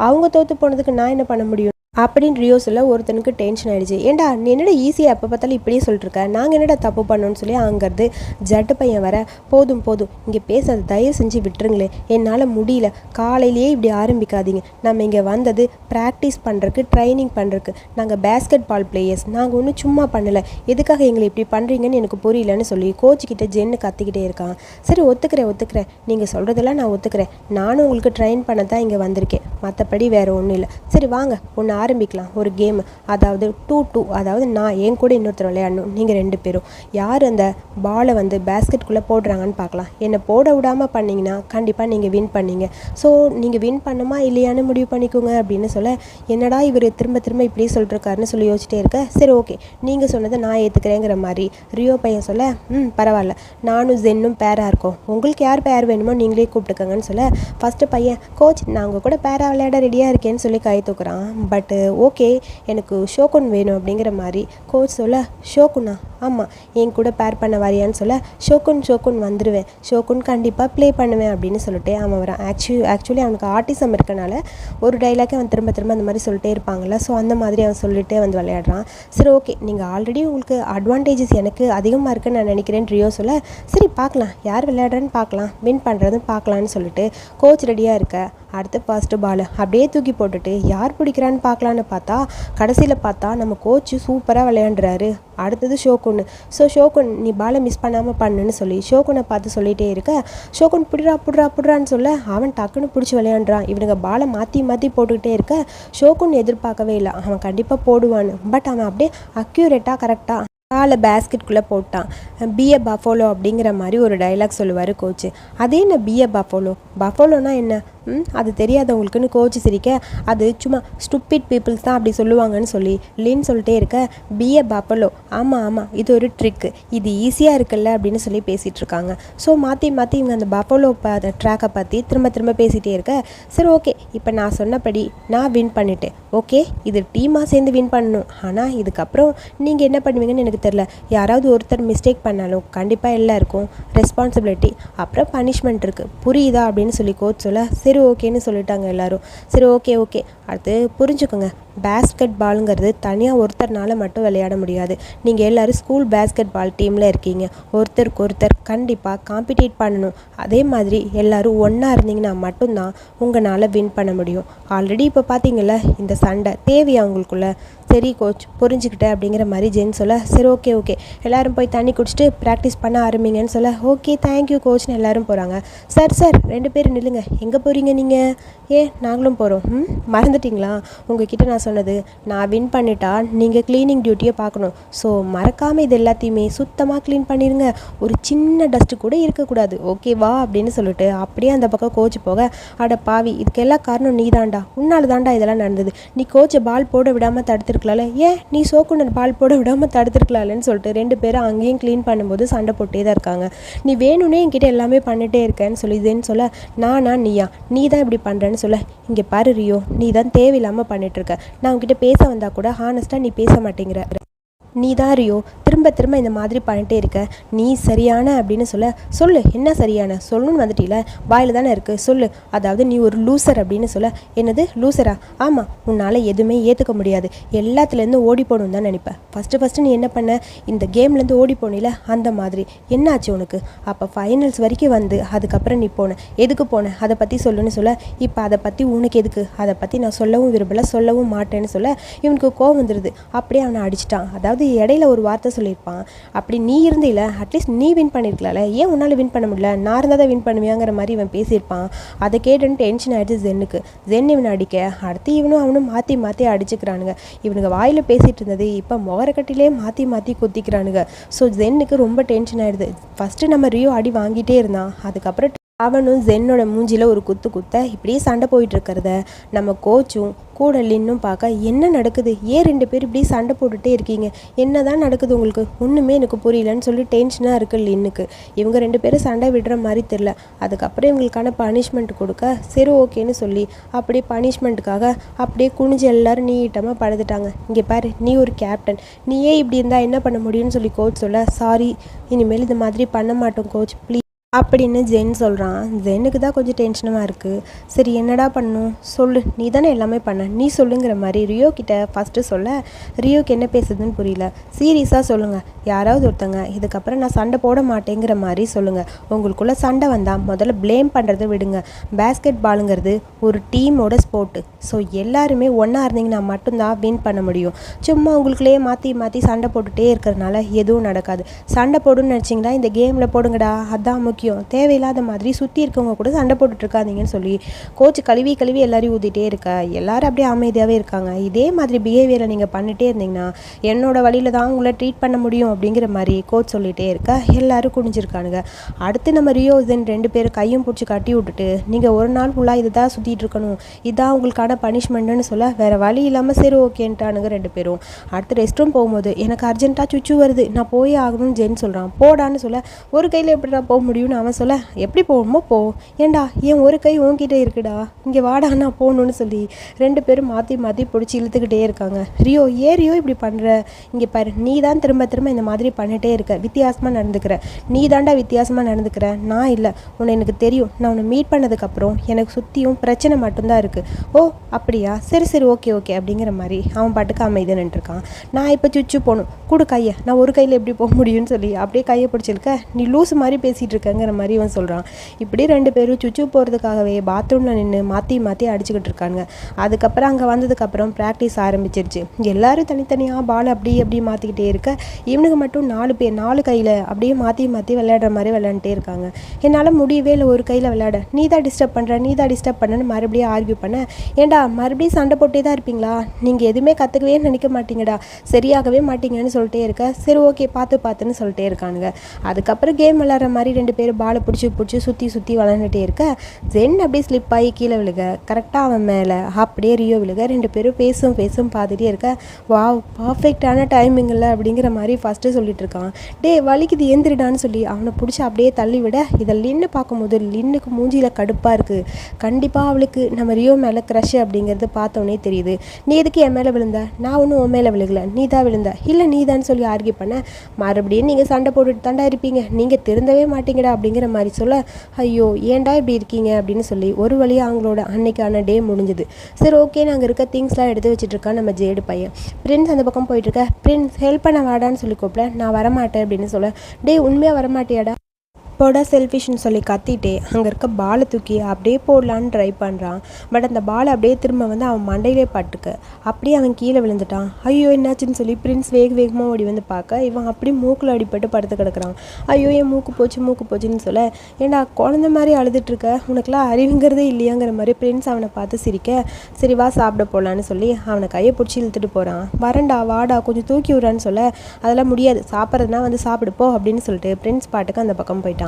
அவங்க தோற்று போனதுக்கு நான் என்ன பண்ண முடியும்? அப்படின்னு ரியோ சொல்ல ஒருத்தனுக்கு டென்ஷன் ஆகிடுச்சு ஏன்டா நீ என்னடா ஈஸியாக எப்போ பார்த்தாலும் இப்படியே சொல்லிட்டுருக்க? நாங்கள் என்னடா தப்பு பண்ணோன்னு சொல்லி அங்கேருந்து ஜட்டு பையன் வர போதும் போதும் இங்கே பேச தயவு செஞ்சு விட்டுருங்களேன். என்னால் முடியல. காலையிலேயே இப்படி ஆரம்பிக்காதீங்க. நம்ம இங்கே வந்தது ப்ராக்டிஸ் பண்ணுறக்கு ட்ரைனிங் பண்ணுறக்கு நாங்கள் பேஸ்கெட் பால் பிளேயர்ஸ் நாங்கள் ஒன்றும் சும்மா பண்ணலை. எதுக்காக எங்களை இப்படி பண்ணுறீங்கன்னு எனக்கு புரியலன்னு சொல்லி கோச் ஜென்னு கத்திக்கிட்டே இருக்கான். சரி ஒத்துக்கிறேன் ஒத்துக்கிறேன். நீங்கள் சொல்கிறதெல்லாம் நான் ஒத்துக்கிறேன். நானும் உங்களுக்கு ட்ரெயின் பண்ண தான் இங்கே வந்திருக்கேன். மற்றபடி வேறு ஒன்றும் இல்லை. சரி வாங்க. ஒன்று ஆரம்பிக்கலாம் ஒரு கேம் அதாவது டூ டூ அதாவது நான் என் கூட இன்னொருத்தர் விளையாடணும். நீங்கள் ரெண்டு பேரும். யார் அந்த பாலை வந்து பேஸ்கெட்குள்ளே போடுறாங்கன்னு பார்க்கலாம். என்னை போட விடாமல் பண்ணிங்கன்னா கண்டிப்பாக நீங்கள் வின் பண்ணீங்க. ஸோ நீங்கள் வின் பண்ணுமா இல்லையான்னு முடிவு பண்ணிக்கோங்க அப்படின்னு சொல்ல என்னடா இவர் திரும்ப திரும்ப இப்படியே சொல்லிட்டுருக்காருன்னு சொல்லி யோசிச்சிட்டே இருக்க. சரி ஓகே நீங்கள் சொன்னதை நான் ஏற்றுக்கிறேங்கிற மாதிரி ரியோ பையன் சொல்ல ம் பரவாயில்ல. நானும் ஜென்னும் பேராக இருக்கோம். உங்களுக்கு யார் பேர் வேணுமோ நீங்களே கூப்பிட்டுக்கங்கன்னு சொல்ல ஃபஸ்ட்டு பையன் கோச் நான் உங்கள் கூட பேரா விளையாட ரெடியாக இருக்கேன்னு சொல்லி கை தூக்குறான். பட்டு ஓகே எனக்கு ஷோகுன் வேணும் அப்படிங்கிற மாதிரி கோச் சொல்ல ஷோகுனா? ஆமாம் என் கூட பேர் பண்ண வரியான்னு சொல்ல ஷோகுன் ஷோகுன் வந்துடுவேன் ஷோகுன் கண்டிப்பாக ப்ளே பண்ணுவேன் அப்படின்னு சொல்லிட்டு அவன் வரான். ஆக்சுவலி ஆக்சுவலி அவனுக்கு ஆர்டிசம் இருக்கனால ஒரு டைலாக்கே அவன் திரும்ப திரும்ப அந்த மாதிரி சொல்லிட்டே இருப்பாங்கள்ல ஸோ அந்த மாதிரி அவன் சொல்லிட்டே வந்து விளையாடுறான். சரி ஓகே நீங்கள் ஆல்ரெடி உங்களுக்கு அட்வான்டேஜஸ் எனக்கு அதிகமாக இருக்குன்னு நான் நினைக்கிறேன் ரியோ சொல்ல சரி பார்க்கலாம். யார் விளையாடுறேன்னு பார்க்கலாம். வின் பண்ணுறதுன்னு பார்க்கலான்னு சொல்லிட்டு கோச் ரெடியாக இருக்க அடுத்து ஃபர்ஸ்ட் பால் அப்படியே தூக்கி போட்டுட்டு யார் பிடிக்கிறான்னு பார்க்கலான்னு பார்த்தா கடைசியில் பார்த்தா நம்ம கோச்சு சூப்பராக விளையாண்டுறாரு அடுத்தது ஷோகுன். ஸோ ஷோகுன் நீ பாலை மிஸ் பண்ணாமல் பண்ணுன்னு சொல்லி ஷோகுனை பார்த்து சொல்லிகிட்டே இருக்க ஷோகுன் புடுறா புடுறா புடுறான்னு சொல்ல அவன் டக்குன்னு பிடிச்சி விளையாண்டுறான் இவனுங்க பாலை மாற்றி மாற்றி போட்டுக்கிட்டே இருக்க ஷோகுன் எதிர்பார்க்கவே இல்லை. அவன் கண்டிப்பாக போடுவான்னு. பட் அவன் அப்படியே அக்யூரேட்டாக கரெக்டாக காலை பேஸ்கெட்குள்ளே போட்டான். பிஏ பஃபோலோ அப்படிங்கிற மாதிரி ஒரு டைலாக் சொல்லுவார் கோச்சு அதே என்ன பிஏ பஃபோலோ பஃபோலோனா என்ன? அது தெரியாதவங்களுக்குன்னு கோச்சு சிரிக்க அது சும்மா ஸ்டூப்பிட் பீப்புள்ஸ் தான் அப்படி சொல்லுவாங்கன்னு சொல்லி லின் சொல்லிட்டே இருக்க பிஏ பாப்பலோ ஆமாம் ஆமாம் இது ஒரு ட்ரிக்கு இது ஈஸியாக இருக்குல்ல அப்படின்னு சொல்லி பேசிகிட்டு இருக்காங்க. ஸோ மாற்றி மாற்றி இவங்க அந்த பஃபலோ ப ட்ராக்கை பற்றி திரும்ப திரும்ப பேசிகிட்டே இருக்க சரி ஓகே இப்போ நான் சொன்னபடி நான் வின் பண்ணிட்டேன். ஓகே இது டீமாக சேர்ந்து வின் பண்ணணும். ஆனால் இதுக்கப்புறம் நீங்கள் என்ன பண்ணுவீங்கன்னு எனக்கு தெரில யாராவது ஒருத்தர் மிஸ்டேக் பண்ணாலும் கண்டிப்பாக எல்லாருக்கும் ரெஸ்பான்சிபிலிட்டி அப்புறம் பனிஷ்மெண்ட் இருக்குது புரியுதா? அப்படின்னு சொல்லி கோச் சொல்ல சரி ஓகேன்னு சொல்லிட்டாங்க எல்லாரும். சரி ஓகே ஓகே. அடுத்து புரிஞ்சுக்கோங்க. பேஸ்கெட் பாலுங்கிறது தனியாக ஒருத்தர்னால மட்டும் விளையாட முடியாது. நீங்கள் எல்லோரும் ஸ்கூல் பேஸ்கெட் பால் டீமில் இருக்கீங்க. ஒருத்தருக்கு ஒருத்தர் கண்டிப்பாக காம்படிட் பண்ணணும். அதே மாதிரி எல்லோரும் ஒன்றா இருந்தீங்கன்னா மட்டும்தான் உங்களால் வின் பண்ண முடியும். ஆல்ரெடி இப்போ பார்த்தீங்கல்ல இந்த சண்டை தேவையா உங்களுக்குள்ள? சரி கோச் புரிஞ்சுக்கிட்டேன் அப்படிங்கிற மாதிரி ஜென் சொல்ல சரி ஓகே ஓகே எல்லோரும் போய் தண்ணி குடிச்சிட்டு ப்ராக்டிஸ் பண்ண ஆரம்பிங்கன்னு சொல்ல ஓகே தேங்க்யூ கோச்னு எல்லோரும் போகிறாங்க சார் சார் ரெண்டு பேரும் நில்லுங்க. எங்கே போகிறீங்க நீங்கள் ஏ நாங்களும் போகிறோம் ம் மறந்துட்டிங்களா? உங்ககிட்ட நான் சொன்னது நான் வின் பண்ணிட்டா நீங்கள் க்ளீனிங் டியூட்டியை பார்க்கணும். ஸோ மறக்காமல் இது எல்லாத்தையுமே சுத்தமாக க்ளீன் பண்ணிடுங்க ஒரு சின்ன டஸ்ட்டு கூட இருக்கக்கூடாது. ஓகேவா அப்படின்னு சொல்லிட்டு அப்படியே அந்த பக்கம் கோச்சு போக அட பாவி இதுக்கெல்லாம் காரணம் நீ தாண்டா உன்னால் தாண்டா இதெல்லாம் நடந்தது. நீ கோச்சை பால் போட விடாமல் தடுத்துருக்கலாம்ல. ஏன் நீ சோக்குனர் பால் போட விடாமல் தடுத்துருக்கலாம்லன்னு சொல்லிட்டு ரெண்டு பேரும் அங்கேயும் க்ளீன் பண்ணும்போது சண்டை போட்டே தான் இருக்காங்க. நீ வேணும்னே என்கிட்ட எல்லாமே பண்ணிட்டே இருக்கேன்னு சொல்லி இதுன்னு சொல்ல நானா நீயா? நீ தான் இப்படி பண்ணுறேன்னு சொல்ல இங்கே பாரு ரியோ நீ தான் தேவையில்லாமல் பண்ணிகிட்ருக்க நான் உங்ககிட்ட பேச வந்தால் கூட ஹானஸ்ட்டாக நீ பேச மாட்டேங்கிற. நீ தான் ரியோ திரும்ப திரும்ப இந்த மாதிரி பண்ணிட்டே இருக்க. நீ சரியான அப்படின்னு சொல்ல சொல்லு என்ன சரியான? சொல்லணும்னு வந்துட்டீல? வாயில் தானே இருக்குது சொல்லு. அதாவது நீ ஒரு லூசர் அப்படின்னு சொல்ல. என்னது? லூசரா ஆமாம் உன்னால் எதுவுமே ஏற்றுக்க முடியாது. எல்லாத்துலேருந்து ஓடி போகணுன்னு தான் நினைப்பேன் ஃபஸ்ட்டு ஃபஸ்ட்டு நீ என்ன பண்ண? இந்த கேம்லேருந்து ஓடி போனில? அந்த மாதிரி. என்னாச்சு உனக்கு? அப்போ ஃபைனல்ஸ் வரைக்கும் வந்து அதுக்கப்புறம் நீ போன. எதுக்கு போன? அதை பற்றி சொல்லுன்னு சொல்ல. இப்போ அதை பற்றி உனக்கு எதுக்கு? அதை பற்றி நான் சொல்லவும் விரும்பலை சொல்லவும் மாட்டேன்னு சொல்ல இவனுக்கு கோவம் வந்துடுது அப்படியே அவனை அடிச்சிட்டான். அதாவது இடையில ஒரு வார்த்தை சொல்லியிருப்பான். அப்படி நீ இருந்தில அட்லீஸ்ட் நீ வின் பண்ணியிருக்கலாம்ல ஏன் உன்னால் வின் பண்ண முடியல? நான் இருந்தால் தான் வின் பண்ணுவியாங்கிற மாதிரி இவன் பேசியிருப்பான். அதை கேட்டுன்னு டென்ஷன் ஆகிடுச்சு ஜென்னுக்கு. ஜென் இவனை அடிக்க அடுத்து இவனும் அவனும் மாற்றி மாற்றி அடிச்சுக்கிறானுங்க. இவனுங்க வாயில் பேசிகிட்டு இருந்தது இப்போ முகரக்கட்டிலே மாற்றி மாற்றி குத்திக்கிறானுங்க. ஸோ ஜென்னுக்கு ரொம்ப டென்ஷன் ஆகிடுது ஃபஸ்ட்டு நம்ம ரியோ அடி வாங்கிட்டே இருந்தான். அதுக்கப்புறம் அவனும் ஜென்னோட மூஞ்சியில் ஒரு குத்து குத்த இப்படியே சண்டை போயிட்டு இருக்கிறத நம்ம கோச்சும் கூட லின்னும் பார்க்க என்ன நடக்குது? ஏன் ரெண்டு பேர் இப்படி சண்டை போட்டுகிட்டே இருக்கீங்க? என்ன தான் நடக்குது உங்களுக்கு? ஒன்றுமே எனக்கு புரியலன்னு சொல்லி டென்ஷனாக இருக்குது லின்னுக்கு. இவங்க ரெண்டு பேரும் சண்டை விடுற மாதிரி தெரில அதுக்கப்புறம் இவங்களுக்கான பனிஷ்மெண்ட் கொடுக்க சரி ஓகேன்னு சொல்லி அப்படியே பனிஷ்மெண்ட்டுக்காக அப்படியே குனிஞ்சு எல்லோரும் நீட்டமாக படுத்துட்டாங்க. இங்கே பாரு நீ ஒரு கேப்டன் நீயே இப்படி இருந்தால் என்ன பண்ண முடியும்னு சொல்லி கோச் சொல்ல சாரி இனிமேல் இது மாதிரி பண்ண மாட்டோம் கோச் ப்ளீஸ் அப்படின்னு ஜென் சொல்கிறான் ஜென்னுக்கு தான் கொஞ்சம் டென்ஷனாக இருக்குது சரி என்னடா பண்ணும்? சொல்லு. நீ தானே எல்லாமே பண்ண. நீ சொல்லுங்கிற மாதிரி ரியோ கிட்ட ஃபஸ்ட்டு சொல்ல ரியோக்கு என்ன பேசுதுன்னு புரியல. சீரியஸாக சொல்லுங்கள் யாராவது ஒருத்தங்க இதுக்கப்புறம் நான் சண்டை போட மாட்டேங்கிற மாதிரி சொல்லுங்கள் உங்களுக்குள்ளே சண்டை வந்தால் முதல்ல ப்ளேம் பண்ணுறதை விடுங்க. பேஸ்கெட் பாலுங்கிறது ஒரு டீமோட ஸ்போர்ட்டு ஸோ எல்லாருமே ஒன்றா இருந்தீங்கன்னா மட்டும்தான் வின் பண்ண முடியும். சும்மா உங்களுக்குள்ளேயே மாற்றி மாற்றி சண்டை போட்டுகிட்டே இருக்கிறதுனால எதுவும் நடக்காது. சண்டை போடுன்னு நினச்சிங்கன்னா இந்த கேமில் போடுங்கடா. அதான் முக்கியம். முக்கியம். தேவையில்லாத மாதிரி சுற்றி இருக்கவங்க கூட சண்டை போட்டுட்ருக்காதீங்கன்னு சொல்லி கோச் கழுவி கழுவி எல்லாரையும் ஊற்றிட்டே இருக்க? எல்லாரும் அப்படியே அமைதியாகவே இருக்காங்க. இதே மாதிரி பிஹேவியரை நீங்கள் பண்ணிகிட்டே இருந்தீங்கன்னா என்னோட வழியில் தான் உங்களை ட்ரீட் பண்ண முடியும் அப்படிங்கிற மாதிரி கோச் சொல்லிகிட்டே இருக்க? எல்லாரும் குனிஞ்சிருக்கானுங்க. அடுத்து நம்ம ரியோசன் ரெண்டு பேர் கையும் பிடிச்சி கட்டி விட்டுட்டு நீங்கள் ஒரு நாள் ஃபுல்லாக இதை தான் சுற்றிட்டு இருக்கணும். இதான் உங்களுக்கான பனிஷ்மெண்ட்டுன்னு சொல்ல வேறு வழி இல்லாமல் சரி ஓகேன்ட்டானுங்க ரெண்டு பேரும். அடுத்து ரெஸ்ட் ரூம் போகும்போது எனக்கு அர்ஜென்ட்டாக சுச்சு வருது. நான் போய் ஆகணும்னு ஜென் சொல்கிறான் போடான்னு சொல்ல ஒரு கையில் எப்படி நான் போக முடியும்னு அவன் சொல்ல எப்படி போகணுமோ போ. ஏண்டா என் ஒரு கை உன்கிட்ட இருக்குடா. இங்கே வாடா நான் போகணுன்னு சொல்லி ரெண்டு பேரும் மாற்றி மாற்றி பிடிச்சி இழுத்துக்கிட்டே இருக்காங்க. ரியோ ஏ ரியோ இப்படி பண்ணுற இங்கே பாரு நீ தான் திரும்ப திரும்ப இந்த மாதிரி பண்ணிகிட்டே இருக்க. வித்தியாசமாக நடந்துக்கிற. நீ தாண்டா வித்தியாசமாக நடந்துக்கிற. நான் இல்லை. உன்னை எனக்கு தெரியும். நான் உன்னை மீட் பண்ணதுக்கப்புறம் எனக்கு சுற்றியும் பிரச்சனை மட்டும்தான் இருக்குது ஓ அப்படியா? சரி சரி ஓகே ஓகே அப்படிங்கிற மாதிரி அவன் பாட்டுக்கு அமைதி நின்றுருக்கான். நான் இப்போ சுச்சு போகணும். கொடு கையை. நான் ஒரு கையில் எப்படி போக முடியும்னு சொல்லி அப்படியே கையை பிடிச்சிருக்க. நீ லூஸ் மாதிரி பேசிகிட்டு அப்படிங்கிற மாதிரி இவன் சொல்கிறான் இப்படி ரெண்டு பேரும் சுச்சு போகிறதுக்காகவே பாத்ரூமில் நின்று மாற்றி மாற்றி அடிச்சுக்கிட்டு இருக்காங்க அதுக்கப்புறம் அங்கே வந்ததுக்கப்புறம் ப்ராக்டிஸ் ஆரம்பிச்சிருச்சு. எல்லாரும் தனித்தனியாக பால் அப்படி அப்படி மாற்றிக்கிட்டே இருக்க இவனுக்கு மட்டும் நாலு பேர் நாலு கையில் அப்படியே மாற்றி மாற்றி விளையாடுற மாதிரி விளையாண்டுட்டே இருக்காங்க. என்னால் முடியவே இல்லை ஒரு கையில் விளையாட. நீ தான் டிஸ்டர்ப் பண்ணுற நீ தான் டிஸ்டர்ப் பண்ணன்னு மறுபடியும் ஆர்கியூ பண்ண ஏண்டா மறுபடியும் சண்டை போட்டே தான் இருப்பீங்களா? நீங்கள் எதுவுமே கற்றுக்கவே நினைக்க மாட்டீங்கடா. சரியாகவே மாட்டீங்கன்னு சொல்லிட்டே இருக்க. சரி ஓகே பார்த்து பார்த்துன்னு சொல்லிட்டே இருக்கானுங்க. அதுக்கப்புறம் கேம் விளையாடுற மாதிரி ரெண்டு பேரும் பேர் பாலை பிடிச்சி பிடிச்சி சுற்றி சுற்றி வளர்ந்துட்டே இருக்க. ஜென் அப்படியே ஸ்லிப் ஆகி கீழே விழுக. கரெக்டாக அவன் மேலே அப்படியே ரியோ விழுக. ரெண்டு பேரும் பேசும் பேசும் பார்த்துட்டே இருக்க. வா பர்ஃபெக்டான டைமிங்கில் அப்படிங்கிற மாதிரி ஃபஸ்ட்டு சொல்லிட்டு இருக்கான். டே வலிக்குது ஏந்திரிடான்னு சொல்லி அவனை பிடிச்சி அப்படியே தள்ளி விட. இதை லின்னு பார்க்கும்போது லின்னுக்கு மூஞ்சியில் கடுப்பாக இருக்குது கண்டிப்பாக அவளுக்கு நம்ம ரியோ மேலே க்ரஷ் அப்படிங்கிறது பார்த்தோன்னே தெரியுது. நீ எதுக்கு என் மேலே விழுந்த? நான் ஒன்றும் உன் மேலே விழுகல. நீ தான் விழுந்த. இல்லை நீ தான் சொல்லி ஆர்கியூ பண்ண. மறுபடியும் நீங்கள் சண்டை போட்டுட்டு தாண்டா இருப்பீங்க. நீங்கள் திருந்தவே மாட்டீங்கடா. அப்படிங்கிற மாதிரி சொல்ல ஐயோ ஏன்டா இப்படி இருக்கீங்க? அப்படின்னு சொல்லி ஒரு வழியாக அவங்களோட அன்னைக்கான டே முடிஞ்சுது. சரி ஓகே நாங்கள் இருக்க திங்ஸ்லாம் எடுத்து வச்சுட்டு இருக்கா நம்ம ஜேடு பையன். பிரின்ஸ் அந்த பக்கம் போயிட்டு இருக்க பிரின்ஸ் ஹெல்ப் பண்ண வாடான்னு சொல்லி கூப்பிட நான் வரமாட்டேன் அப்படின்னு சொல்ல டே உண்மையாக வரமாட்டியாடா? போடா செல்ஃபிஷ்னு சொல்லி கத்திட்டே அங்கே இருக்க பாலை தூக்கி அப்படியே போடலான்னு ட்ரை பண்ணுறான் பட் அந்த பால் அப்படியே திரும்ப வந்து அவன் மண்டையிலே பட்டுக்கு. அப்படியே அவன் கீழே விழுந்துட்டான். ஐயோ என்னாச்சுன்னு சொல்லி பிரின்ஸ் வேக வேகமாக ஓடி வந்து பார்க்க இவன் அப்படியே மூக்கில் அடிபட்டு படுத்து கிடக்குறான். ஐயோ என் மூக்கு போச்சு மூக்கு போச்சுன்னு சொல்ல ஏண்டா குழந்த மாதிரி அழுதுட்ருக்க உனக்குலாம் அறிவுங்கிறதே இல்லையாங்கிற மாதிரி பிரின்ஸ் அவனை பார்த்து சிரிக்க சரி வா சாப்பிட போகலான்னு சொல்லி அவனை கையை பிடிச்சி இழுத்துட்டு போகிறான் வரண்டா வாடா கொஞ்சம் தூக்கி விட்றான்னு சொல்ல அதெல்லாம் முடியாது. சாப்பிட்றதுனா வந்து சாப்பிடுப்போ அப்படின்னு சொல்லிட்டு பிரின்ஸ் பாட்டுக்கு அந்த பக்கம் போயிட்டான்.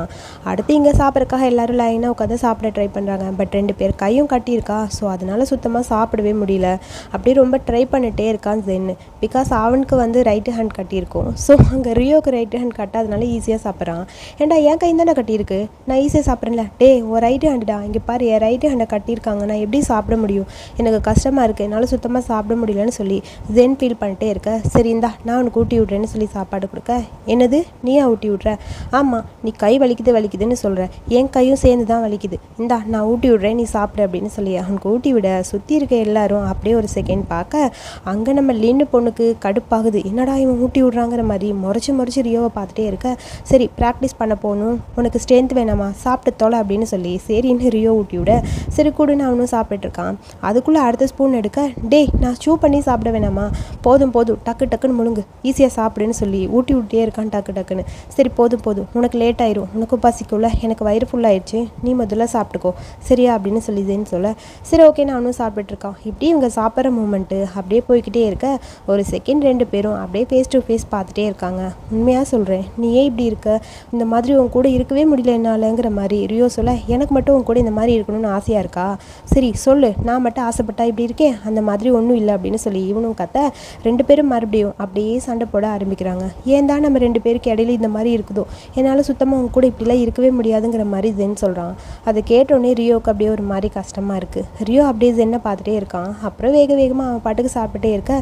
அடுத்து இங்கே சாப்பிட்றதுக்காக எல்லாரும் லைனாக உட்காந்து சாப்பிட ட்ரை பண்ணுறாங்க பட் ரெண்டு பேர் கையும் கட்டியிருக்கா? ஸோ அதனால சுத்தமாக சாப்பிடவே முடியல. அப்படியே ரொம்ப ட்ரை பண்ணிட்டே இருக்கான் ஜென்னு பிகாஸ் அவனுக்கு வந்து ரைட்டு ஹேண்ட் கட்டியிருக்கும். ஸோ அங்கே ரியோக்கு ரைட்டு ஹேண்ட் கட்டாதனால ஈஸியாக சாப்பிட்றான். ஏன்டா என் கை தானே கட்டியிருக்கு? நான் ஈஸியாக சாப்பிட்றேன்ல. டே ஒரு ரைட்டு ஹேண்டுடா இங்கே பாரு என் ரைட்டு ஹேண்டை கட்டியிருக்காங்க. நான் எப்படி சாப்பிட முடியும்? எனக்கு கஷ்டமாக இருக்குது என்னால் சுத்தமாக சாப்பிட முடியலன்னு சொல்லி ஜென் ஃபீல் பண்ணிட்டே இருக்க. சரி இந்தா நான் உனக்கு ஊட்டி விட்றேன்னு சொல்லி சாப்பாடு கொடுக்க. என்னது? நீயா ஊட்டி விட்ற? ஆமாம் நீ கை வலிக்குது வலிக்குதுன்னு சொல்கிறேன் என் கையும் சேர்ந்து தான் வலிக்குது. இந்தா நான் ஊட்டி விடுறேன் நீ சாப்பிடு அப்படின்னு சொல்லி அவனுக்கு ஊட்டி விட சுற்றி இருக்க எல்லாரும் அப்படியே ஒரு செகண்ட் பார்க்க அங்கே நம்ம லின்னு பொண்ணுக்கு கடுப்பாகுது. என்னடா இவன் ஊட்டி விட்றாங்கிற மாதிரி முறைச்சி முறைச்சி ரியோவை பார்த்துட்டே இருக்க. சரி ப்ராக்டிஸ் பண்ண போகணும். உனக்கு ஸ்ட்ரென்த் வேணாமா? சாப்பிட்டு தொலை அப்படின்னு சொல்லி சரின்னு ரியோ ஊட்டி விட சரி கூடுன்னு அவனும் சாப்பிட்டுருக்கான் அதுக்குள்ளே அடுத்த ஸ்பூன் எடுக்க டேய் நான் சூ பண்ணி சாப்பிட வேணாமா? போதும் போதும். டக்கு டக்குன்னு முழுங்கு. ஈஸியாக சாப்பிடுன்னு சொல்லி ஊட்டி விட்டே இருக்கான் டக்கு டக்குன்னு. சரி போதும் போதும். உனக்கு லேட் ஆயிரும். உனக்கும் பசிக்குள்ள எனக்கு வயிறு ஃபுல்லாகிடுச்சு நீ முதல்ல சாப்பிட்டுக்கோ. சரியா அப்படின்னு சொல்லி சொல்ல சரி ஓகே நான் அவனும் சாப்பிட்டுருக்கான் இப்படி இவங்க சாப்பிட்ற மூமெண்ட்டு அப்படியே போய்கிட்டே இருக்க ஒரு செகண்ட் ரெண்டு பேரும் அப்படியே ஃபேஸ் டு ஃபேஸ் பார்த்துட்டே இருக்காங்க. உண்மையாக சொல்கிறேன் நீ ஏன் இப்படி இருக்க இந்த மாதிரி உன் கூட இருக்கவே முடியல என்னாலங்கிற மாதிரி ரியோ சொல்ல எனக்கு மட்டும் உன் கூட இந்த மாதிரி இருக்கணும்னு ஆசையாக இருக்கா? சரி சொல்லு நான் மட்டும் ஆசைப்பட்டா இப்படி இருக்கேன் அந்த மாதிரி ஒன்றும் இல்லை அப்படின்னு சொல்லி இவனும் கத்த ரெண்டு பேரும் மறுபடியும் அப்படியே சண்டை போட ஆரம்பிக்கிறாங்க. ஏன் தான் நம்ம ரெண்டு பேருக்கு இடையில இந்த மாதிரி இருக்குதோ? என்னால் சுத்தமாக உன் கூட இப்படிலாம் இருக்கவே முடியாதுங்கிற மாதிரி ஜென் சொல்கிறான் அதை கேட்டோடனே ரியோவுக்கு அப்படியே ஒரு மாதிரி கஷ்டமாக இருக்குது ரியோ அப்படியே ஜென்னை பார்த்துட்டே இருக்கான். அப்புறம் வேக வேகமாக அவன் பாட்டுக்கு சாப்பிட்டுட்டே இருக்க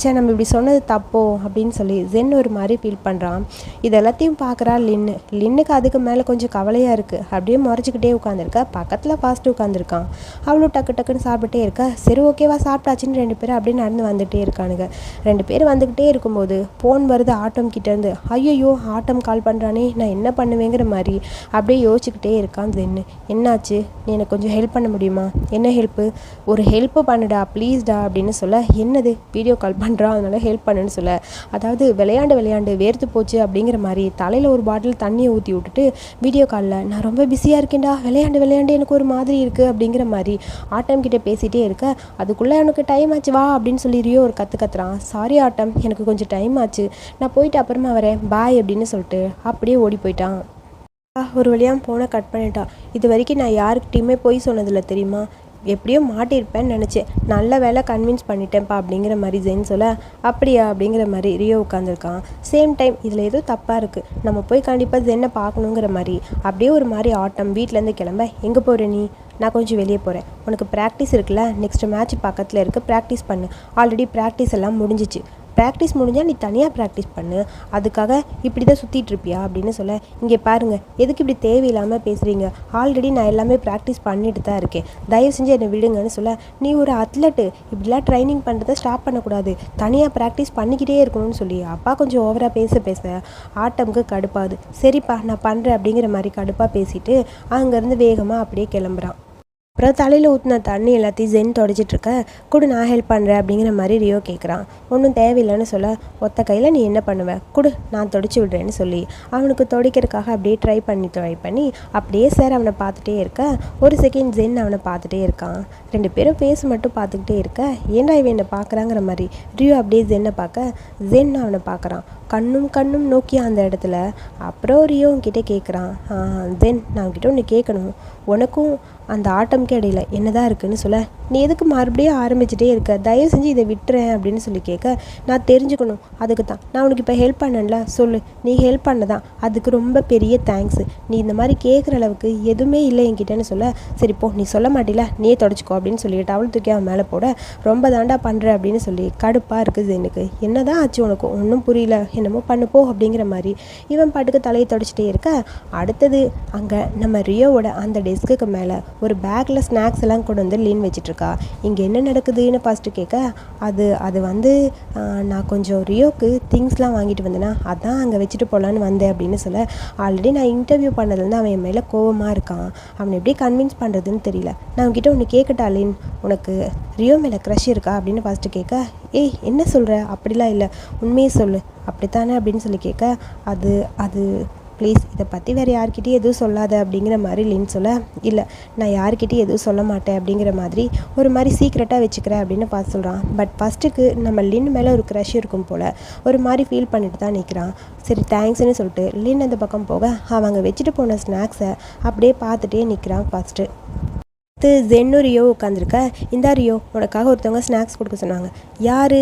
சே நம்ம இப்படி சொன்னது தப்போ அப்படின்னு சொல்லி ஜென் ஒரு மாதிரி ஃபீல் பண்ணுறான் இது எல்லாத்தையும் பார்க்குறா லின்னு லின்னுக்கு அதுக்கு மேலே கொஞ்சம் கவலையாக இருக்குது அப்படியே முறைச்சிக்கிட்டே உட்காந்துருக்க பக்கத்தில் ஃபாஸ்ட்டு உட்காந்துருக்கான் அவ்வளோ டக்கு டக்குன்னு சாப்பிட்டுட்டே இருக்க. சரி ஓகேவா சாப்பிட்டாச்சுன்னு ரெண்டு பேரும் அப்படியே நடந்து வந்துகிட்டே இருக்கானுங்க. ரெண்டு பேர் வந்துக்கிட்டே இருக்கும்போது ஃபோன் வருது ஆட்டம் கிட்டேருந்து ஐயோ ஆட்டம் கால் பண்ணுறானே நான் என்ன பண்ணுவேங்கிற மாதிரி அப்படியே யோசிச்சுக்கிட்டே இருக்கான் தென்னு என்னாச்சு? நீ எனக்கு கொஞ்சம் ஹெல்ப் பண்ண முடியுமா? என்ன ஹெல்ப்பு ஒரு ஹெல்ப்பு பண்ணுடா ப்ளீஸ்டா அப்படின்னு சொல்ல. என்னது? வீடியோ கால் பண்ணுறான் அதனால ஹெல்ப் பண்ணுன்னு சொல்ல. அதாவது விளையாண்டு விளையாண்டு வேர்த்து போச்சு அப்படிங்கிற மாதிரி தலையில் ஒரு பாட்டில் தண்ணியை ஊற்றி விட்டுட்டு வீடியோ காலில் நான் ரொம்ப பிஸியாக இருக்கேன்டா. விளையாண்டு விளையாண்டு எனக்கு ஒரு மாதிரி இருக்குது அப்படிங்கிற மாதிரி ஆட்டம் கிட்டே பேசிகிட்டே இருக்க. அதுக்குள்ளே எனக்கு டைம் ஆச்சு வா அப்படின்னு சொல்லி ரியோ ஒரு கற்று கத்துறான். சாரி ஆட்டம் எனக்கு கொஞ்சம் டைம் ஆச்சு. நான் போயிட்டு அப்புறமா வரேன். பாய் அப்படின்னு சொல்லிட்டு அப்படியே ஓடி போயிட்டான். ஒரு வழியாக ஃபோனை கட் பண்ணிட்டான் இது வரைக்கும் நான் யாருக்கிட்டையுமே போய் சொன்னதில்ல தெரியுமா? எப்படியோ மாட்டியிருப்பேன்னு நினச்சேன். நல்ல வேலை கன்வின்ஸ் பண்ணிட்டேன்ப்பா அப்படிங்கிற மாதிரி ஜெயின் சொல்ல அப்படியா? அப்படிங்கிற மாதிரி ரியோ உட்காந்துருக்கான் சேம் டைம் இதில் ஏதோ தப்பாக இருக்குது நம்ம போய் கண்டிப்பாக ஜென்னை பார்க்கணுங்கிற மாதிரி. அப்படியே ஒரு மாதிரி ஆட்டம். வீட்டிலேருந்து கிளம்ப எங்கே போகிற நீ? நான் கொஞ்சம் வெளியே போகிறேன் உனக்கு ப்ராக்டிஸ் இருக்குல்ல? நெக்ஸ்ட் மேட்ச் பக்கத்தில் இருக்குது ப்ராக்டிஸ் பண்ணு. ஆல்ரெடி ப்ராக்டிஸ் எல்லாம் முடிஞ்சிச்சு. ப்ராக்டிஸ் முடிஞ்சால் நீ தனியாக ப்ராக்டிஸ் பண்ணு. அதுக்காக இப்படி தான் சுற்றிட்டுருப்பியா அப்படின்னு சொல்ல இங்கே பாருங்கள் எதுக்கு இப்படி தேவையில்லாமல் பேசுகிறீங்க ஆல்ரெடி நான் எல்லாமே ப்ராக்டிஸ் பண்ணிட்டு தான் இருக்கேன். தயவு செஞ்சு என்னை விடுங்கன்னு சொல்ல நீ ஒரு அத்லெட்டு இப்படிலாம் ட்ரைனிங் பண்ணுறதை ஸ்டாப் பண்ணக்கூடாது. தனியாக ப்ராக்டிஸ் பண்ணிக்கிட்டே இருக்கணும்னு சொல்லி அப்பா கொஞ்சம் ஓவராக பேச பேச ஆட்டமுக்கு கடுப்பாது சரிப்பா நான் பண்ணுறேன் அப்படிங்கிற மாதிரி கடுப்பாக பேசிட்டு அங்கேருந்து வேகமாக அப்படியே கிளம்புறான். அப்புறம் தலையில் ஊற்றின தண்ணி எல்லாத்தையும் ஜென் தொடச்சிட்ருக்க குடு கொடு நான் ஹெல்ப் பண்ணுறேன் அப்படிங்கிற மாதிரி ரியோ கேட்குறான் ஒன்றும் தேவையில்லைன்னு சொல்ல ஒத்த கையில் நீ என்ன பண்ணுவ? கொடு நான் தொடச்சி விடுறேன்னு சொல்லி. அவனுக்கு துடைக்கிறதுக்காக அப்படியே ட்ரை பண்ணி ட்ரை பண்ணி அப்படியே சார் அவனை பார்த்துட்டே இருக்க. ஒரு செகண்ட் ஜென் அவனை பார்த்துட்டே இருக்கான். ரெண்டு பேரும் ஃபேஸ் மட்டும் பார்த்துக்கிட்டே இருக்க. ஏன்டா இவன் என்னை பார்க்குறாங்கிற மாதிரி? ரியோ அப்படியே ஜென்னை பார்க்க. ஜென் அவனை பார்க்குறான். கண்ணும் கண்ணும் நோக்கி அந்த இடத்துல. அப்புறம் ரியோ உன்கிட்ட கேட்குறான் தென் நான் உன்கிட்ட ஒன்று கேட்கணும் உனக்கும் அந்த ஆட்டம்க்கு இடையில என்னதான் இருக்குன்னு சொல்ல நீ எதுக்கு மறுபடியும் ஆரம்பிச்சிட்டே இருக்க? தயவு செஞ்சு இதை விட்டுறேன் அப்படின்னு சொல்லி கேட்க நான் தெரிஞ்சுக்கணும். அதுக்கு தான். நான் உனக்கு இப்போ ஹெல்ப் பண்ணல சொல்லு. நீ ஹெல்ப் பண்ணதான். அதுக்கு ரொம்ப பெரிய தேங்க்ஸ் நீ இந்த மாதிரி கேட்குற அளவுக்கு எதுவுமே இல்லை என்கிட்டன்னு சொல்ல சரி போ. நீ சொல்ல மாட்டில. நீயே தொடச்சிக்கோ அப்படின்னு சொல்லி டவல் தூக்கி அவன் மேலே போட ரொம்ப தாண்டா பண்ணுற அப்படின்னு சொல்லி கடுப்பாக இருக்குது எனக்கு. என்னதான் ஆச்சு உனக்கு? ஒன்றும் புரியல. என்னமோ பண்ணு போ அப்படிங்கிற மாதிரி இவன் பாட்டுக்கு தலையை தொடச்சிட்டே இருக்க. அடுத்தது அங்கே நம்ம ரியோவோட அந்த டெஸ்க்குக்கு மேலே ஒரு பேக்கில் ஸ்நாக்ஸ் எல்லாம் கொண்டு வந்து லீன் வச்சிட்ருக்கா இங்கே என்ன நடக்குதுன்னு ஃபஸ்ட்டு கேட்க அது அது வந்து நான் கொஞ்சம் ரியோக்கு திங்ஸ்லாம் வாங்கிட்டு வந்தேன்னா அதான் அங்கே வச்சுட்டு போகலான்னு வந்தேன் அப்படின்னு சொல்ல ஆல்ரெடி நான் இன்டர்வியூ பண்ணதுலேருந்து அவன் என் மேலே கோவமாக இருக்கான். அவனை எப்படி கன்வின்ஸ் பண்ணுறதுன்னு தெரியல. நான் உன்கிட்ட ஒன்று கேட்கட்டா லீன் உனக்கு ரியோ மேலே க்ரஷ் இருக்கா அப்படின்னு ஃபஸ்ட்டு கேட்க ஏய் என்ன சொல்கிற அப்படிலாம் இல்லை. உண்மையை சொல்லு. அப்படித்தானே? அப்படின்னு சொல்லி கேட்க அது அது ப்ளீஸ் இதை பற்றி வேறு யார்கிட்டையும் எதுவும் சொல்லாத அப்படிங்கிற மாதிரி லின் சொல்ல இல்லை நான் யார்கிட்டையும் எதுவும் சொல்ல மாட்டேன் அப்படிங்கிற மாதிரி ஒரு மாதிரி சீக்ரெட்டாக வச்சுக்கிறேன் அப்படின்னு பார்த்து சொல்கிறான் பட் ஃபஸ்ட்டுக்கு நம்ம லின் மேலே ஒரு க்ரஷ் இருக்கும் போல் ஒரு மாதிரி ஃபீல் பண்ணிட்டு தான் நிற்கிறான் சரி தேங்க்ஸ்னு சொல்லிட்டு லின் அந்த பக்கம் போக அவங்க வச்சுட்டு போன ஸ்நாக்ஸை அப்படியே பார்த்துட்டே நிற்கிறான் ஃபஸ்ட்டு அடுத்து ஜென்னு ரியோ உட்காந்துருக்க இந்தா ரியோ உனக்காக ஒருத்தவங்க ஸ்நாக்ஸ் கொடுக்க சொன்னாங்க. யாரு?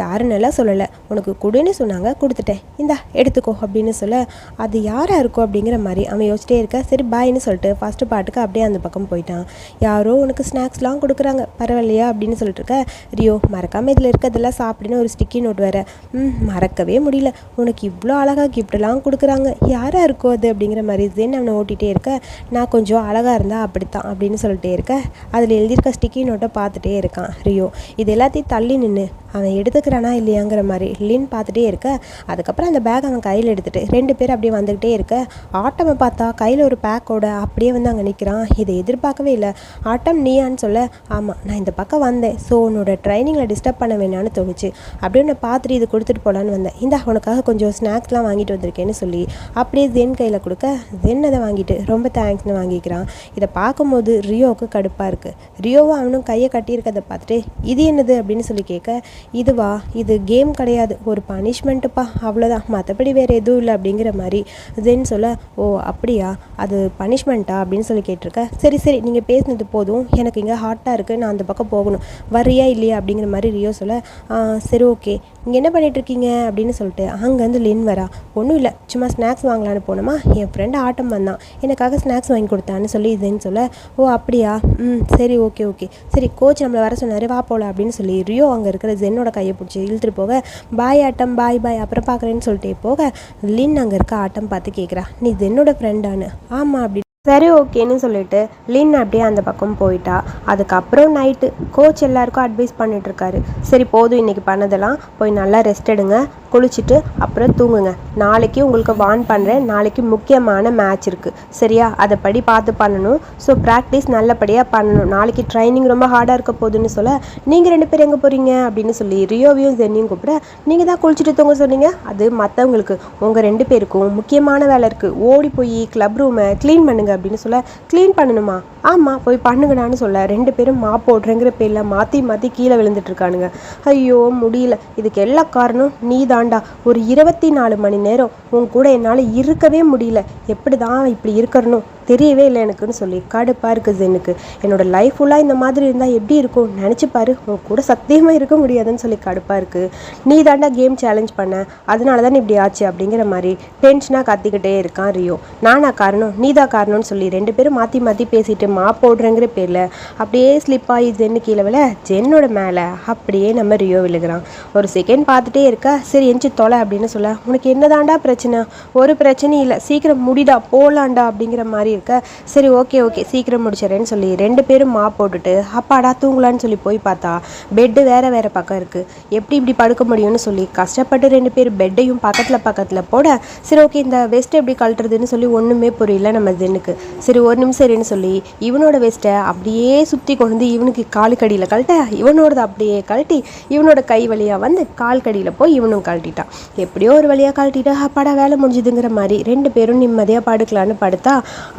யாருன்னெல்லாம் சொல்லலை. உனக்கு கொடுன்னு சொன்னாங்க கொடுத்துட்டேன். இந்தா எடுத்துக்கோ அப்படின்னு சொல்ல அது யாராக இருக்கும் அப்படிங்கிற மாதிரி அவன் யோசிச்சிட்டே இருக்க. சரி பாய்னு சொல்லிட்டு ஃபஸ்ட்டு பாட்டுக்கு அப்படியே அந்த பக்கம் போயிட்டான். யாரோ உனக்கு ஸ்நாக்ஸ்லாம் கொடுக்குறாங்க. பரவாயில்லையா அப்படின்னு சொல்லிட்டு இருக்க ரியோ மறக்காமல் இதில் இருக்கிறதெல்லாம் சாப்பிடுன்னு ஒரு ஸ்டிக்கி நோட் வேறு. ம் மறக்கவே முடியல. உனக்கு இவ்வளோ அழகாக கிஃப்ட்லாம் கொடுக்குறாங்க. யாராக இருக்கோ அது? அப்படிங்கிற மாதிரி ஜென் அவனை ஓட்டிகிட்டே இருக்க நான் கொஞ்சம் அழகாக இருந்தால் அப்படித்தான் அப்படின்னு சொல்லிட்டே இருக்க. அதில் எழுதியிருக்க ஸ்டிக்கி நோட்டை பார்த்துட்டே இருக்கான் ரியோ. இது எல்லாத்தையும் தள்ளி நின்று அவன் எடுத்துக்கிறானா இல்லையாங்கிற மாதிரி இல்லைன்னு பார்த்துட்டே இருக்க. அதுக்கப்புறம் அந்த பேக் அவன் கையில் எடுத்துட்டு ரெண்டு பேர் அப்படியே வந்துக்கிட்டே இருக்க. ஆட்டமை பார்த்தா கையில் ஒரு பேக்கோட அப்படியே வந்து அங்கே நிற்கிறான் இதை எதிர்பார்க்கவே இல்லை. ஆட்டம் நீயான்னு சொல்ல ஆமாம் நான் இந்த பக்கம் வந்தேன். ஸோ உன்னோட ட்ரைனிங்கில் டிஸ்டர்ப் பண்ண வேணான்னு தோணுச்சு. அப்படியே உன்னை பார்த்துட்டு இது கொடுத்துட்டு போகலான்னு வந்தேன். இந்த உனக்காக கொஞ்சம் ஸ்நாக்ஸ்லாம் வாங்கிட்டு வந்திருக்கேன்னு சொல்லி அப்படியே ஜென் கையில் கொடுக்க. ஜென் அதை வாங்கிட்டு ரொம்ப தேங்க்ஸ்னு வாங்கிக்கிறான். இதை பார்க்கும்போது ரியோவுக்கு கடுப்பாக இருக்குது ரியோவும் அவனும் கையை கட்டியிருக்கதை பார்த்துட்டு இது என்னது? அப்படின்னு சொல்லி கேட்க இதுவா இது கேம் கிடையாது. ஒரு பனிஷ்மெண்ட்டுப்பா அவ்வளோதான் மற்றபடி வேறு எதுவும் இல்லை அப்படிங்கிற மாதிரி. ஜென் சொல்ல ஓ அப்படியா? அது பனிஷ்மெண்ட்டா அப்படின்னு சொல்லி கேட்டிருக்க. சரி சரி நீங்கள் பேசினது போதும். எனக்கு இங்கே ஹாட்டாக இருக்குது நான் அந்த பக்கம் போகணும். வரியா இல்லையா? அப்படிங்கிற மாதிரி ரியோ சொல்ல "ஆ, சரி ஓகே நீங்கள் என்ன பண்ணிகிட்ருக்கீங்க இருக்கீங்க? அப்படின்னு சொல்லிட்டு அங்கேருந்து லின் வரா. ஒன்றும் இல்லை. சும்மா ஸ்நாக்ஸ் வாங்கலான்னு போனோமா? என் ஃப்ரெண்டு ஆட்டம் வந்தான். எனக்காக ஸ்நாக்ஸ் வாங்கி கொடுத்தான்னு சொல்லி இதுன்னு சொல்ல ஓ அப்படியா? ம் சரி ஓகே ஓகே சரி கோச் நம்மளை வர சொன்னார். வா போகலாம் அப்படின்னு சொல்லி ரியோ அங்கே இருக்கிற ஜென்னோட கையை பிடிச்சி இழுத்துட்டு போக பாய் ஆட்டம் பாய் பாய் அப்புறம் பார்க்குறேன்னு சொல்லிட்டே போக லின் அங்கே இருக்க ஆட்டம் பார்த்து கேட்குறா நீ ஜென்னோட ஃப்ரெண்டானு ஆமாம் அப்படி சரி ஓகேன்னு சொல்லிட்டு லின் அப்படியே அந்த பக்கம் போயிட்டா. அதுக்கப்புறம் நைட்டு கோச் எல்லாருக்கும் அட்வைஸ் பண்ணிட்டு இருக்காரு. சரி போதும் இன்னைக்கு பண்ணதெல்லாம். போய் நல்லா ரெஸ்ட் எடுங்க. குளிச்சுட்டு அப்புறம் தூங்குங்க. நாளைக்கு உங்களுக்கு வார்ன் பண்ணுறேன் நாளைக்கு முக்கியமான மேட்ச் இருக்குது சரியா? அதை படி பார்த்து பண்ணணும். ஸோ ப்ராக்டிஸ் நல்லபடியாக பண்ணணும். நாளைக்கு ட்ரைனிங் ரொம்ப ஹார்டாக இருக்க போகுதுன்னு சொல்ல நீங்கள் ரெண்டு பேர் எங்கே போகிறீங்க அப்படின்னு சொல்லி ரியோவையும் ஜென்னியும் கூப்பிட நீங்கள் தான் குளிச்சுட்டு தூங்க சொன்னீங்க? அது மற்றவங்களுக்கு உங்கள் ரெண்டு பேருக்கும் முக்கியமான வேலை இருக்குது ஓடி போய் கிளப் ரூமை க்ளீன் பண்ணுங்க. அப்படின்னு சொல்ல க்ளீன் பண்ணணுமா? ஆமாம் போய் பண்ணுங்கடான்னு சொல்ல. ரெண்டு பேரும் மா போடுறேங்கிற பேரில் மாற்றி மாற்றி கீழே விழுந்துட்டு இருக்கானுங்க ஐயோ முடியல. இதுக்கு எல்லா காரணம் நீ தாண்டா ஒரு இருபத்தி நாலு மணி நேரம் உன் கூட என்னால் இருக்கவே முடியல. எப்படி தான் இப்படி இருக்கணும்? தெரியவே இல்லை எனக்குன்னு சொல்லி கடுப்பாக இருக்குது ஜென்னுக்கு. என்னோட லைஃப் ஃபுல்லாக இந்த மாதிரி இருந்தால் எப்படி இருக்கும்? நினச்சி பாரு. உன் கூட சத்தியமாக இருக்க முடியாதுன்னு சொல்லி கடுப்பாக இருக்குது நீ தாண்டா கேம் சேலஞ்ச் பண்ண. அதனால தான் இப்படி ஆச்சு? அப்படிங்கிற மாதிரி டென்ஷனாக கத்திக்கிட்டே இருக்கான் ரியோ. நானா காரணம்? நீ தான் காரணம்னு சொல்லி ரெண்டு பேரும் மாற்றி மாற்றி பேசிட்டு மா போடுறேங்கிற பேரில் அப்படியே ஸ்லிப் ஆகி ஜென்னு கீழே விழ ஜென்னோட மேலே அப்படியே நம்ம ரியோ விழுகிறான். ஒரு செகண்ட் பார்த்துட்டே இருக்கா சரி எஞ்சி தொலை அப்படின்னு சொல்ல உனக்கு என்னதாண்டா பிரச்சனை? ஒரு பிரச்சனையும் இல்லை. சீக்கிரம் முடிடா போகலாண்டா அப்படிங்கிற மாதிரி இருக்க சரி ஓகே ஓகே சீக்கிரம் முடிச்சிடறேன்னு சொல்லி ரெண்டு பேரும் மா போட்டுட்டு அப்பாடா தூங்கலான்னு சொல்லி போய் பார்த்தா பெட்டு வேற வேற பக்கம் இருக்குது எப்படி இப்படி படுக்க முடியும்னு சொல்லி கஷ்டப்பட்டு ரெண்டு பேர் பெட்டையும் பக்கத்தில் பக்கத்தில் போட சரி ஓகே இந்த வெஸ்ட் எப்படி கழட்டுறதுன்னு சொல்லி ஒன்றுமே புரியல நம்ம ஜென்னுக்கு. சரி ஒரு நிமிஷம் சரின்னு சொல்லி இவனோட வெஸ்ட்டை அப்படியே சுற்றி கொண்டு வந்து இவனுக்கு கால் கடியில் கழட்ட இவனோடது அப்படியே கழட்டி இவனோட கை வழியாக வந்து கால் கடியில் போய் இவனும் கழட்டிட்டான். எப்படியோ ஒரு வழியாக கழட்டிட்டா அப்பாடா வேலை முடிஞ்சுதுங்கிற மாதிரி ரெண்டு பேரும் நிம்மதியாக படுக்கலான்னு படுத்தா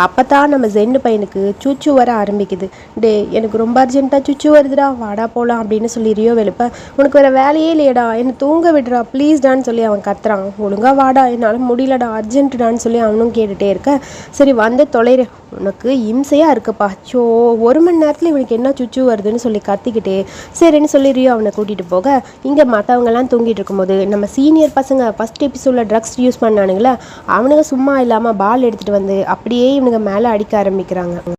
அப்போ தான் நம்ம ஜென்னு பையனுக்கு சுச்சு வர ஆரம்பிக்குது. டே எனக்கு ரொம்ப அர்ஜென்ட்டாக சுச்சு வருதுடா வாடா போகலாம் அப்படின்னு சொல்லி ரியோ வெளுப்ப உனக்கு வேறு வேலையே இல்லையடா என்னை தூங்க விடுறா ப்ளீஸ்டான்னு சொல்லி அவன் கத்துறான். ஒழுங்கா வாடா என்னால் முடியலடா அர்ஜென்ட்டுடான்னு சொல்லி அவனும் கேட்டுகிட்டே இருக்க. சரி வந்து தொலைற. உனக்கு இம்சையாக இருக்குப்பா. சோ ஒரு மணி நேரத்தில் இவனுக்கு என்ன சுச்சு வருதுன்னு சொல்லி கத்திக்கிட்டு சரின்னு சொல்லி ரியோ அவனை கூட்டிகிட்டு போக. இங்கே மற்றவங்கெல்லாம் தூங்கிட்டு இருக்கும்போது நம்ம சீனியர் பசங்க ஃபஸ்ட் எபிசோடில் ட்ரக்ஸ் யூஸ் பண்ணானுங்களே அவனுங்க சும்மா இல்லாமல் பால் எடுத்துகிட்டு வந்து அப்படியே இவனுங்க மேலே அடிக்க ஆரம்பிக்கிறாங்க.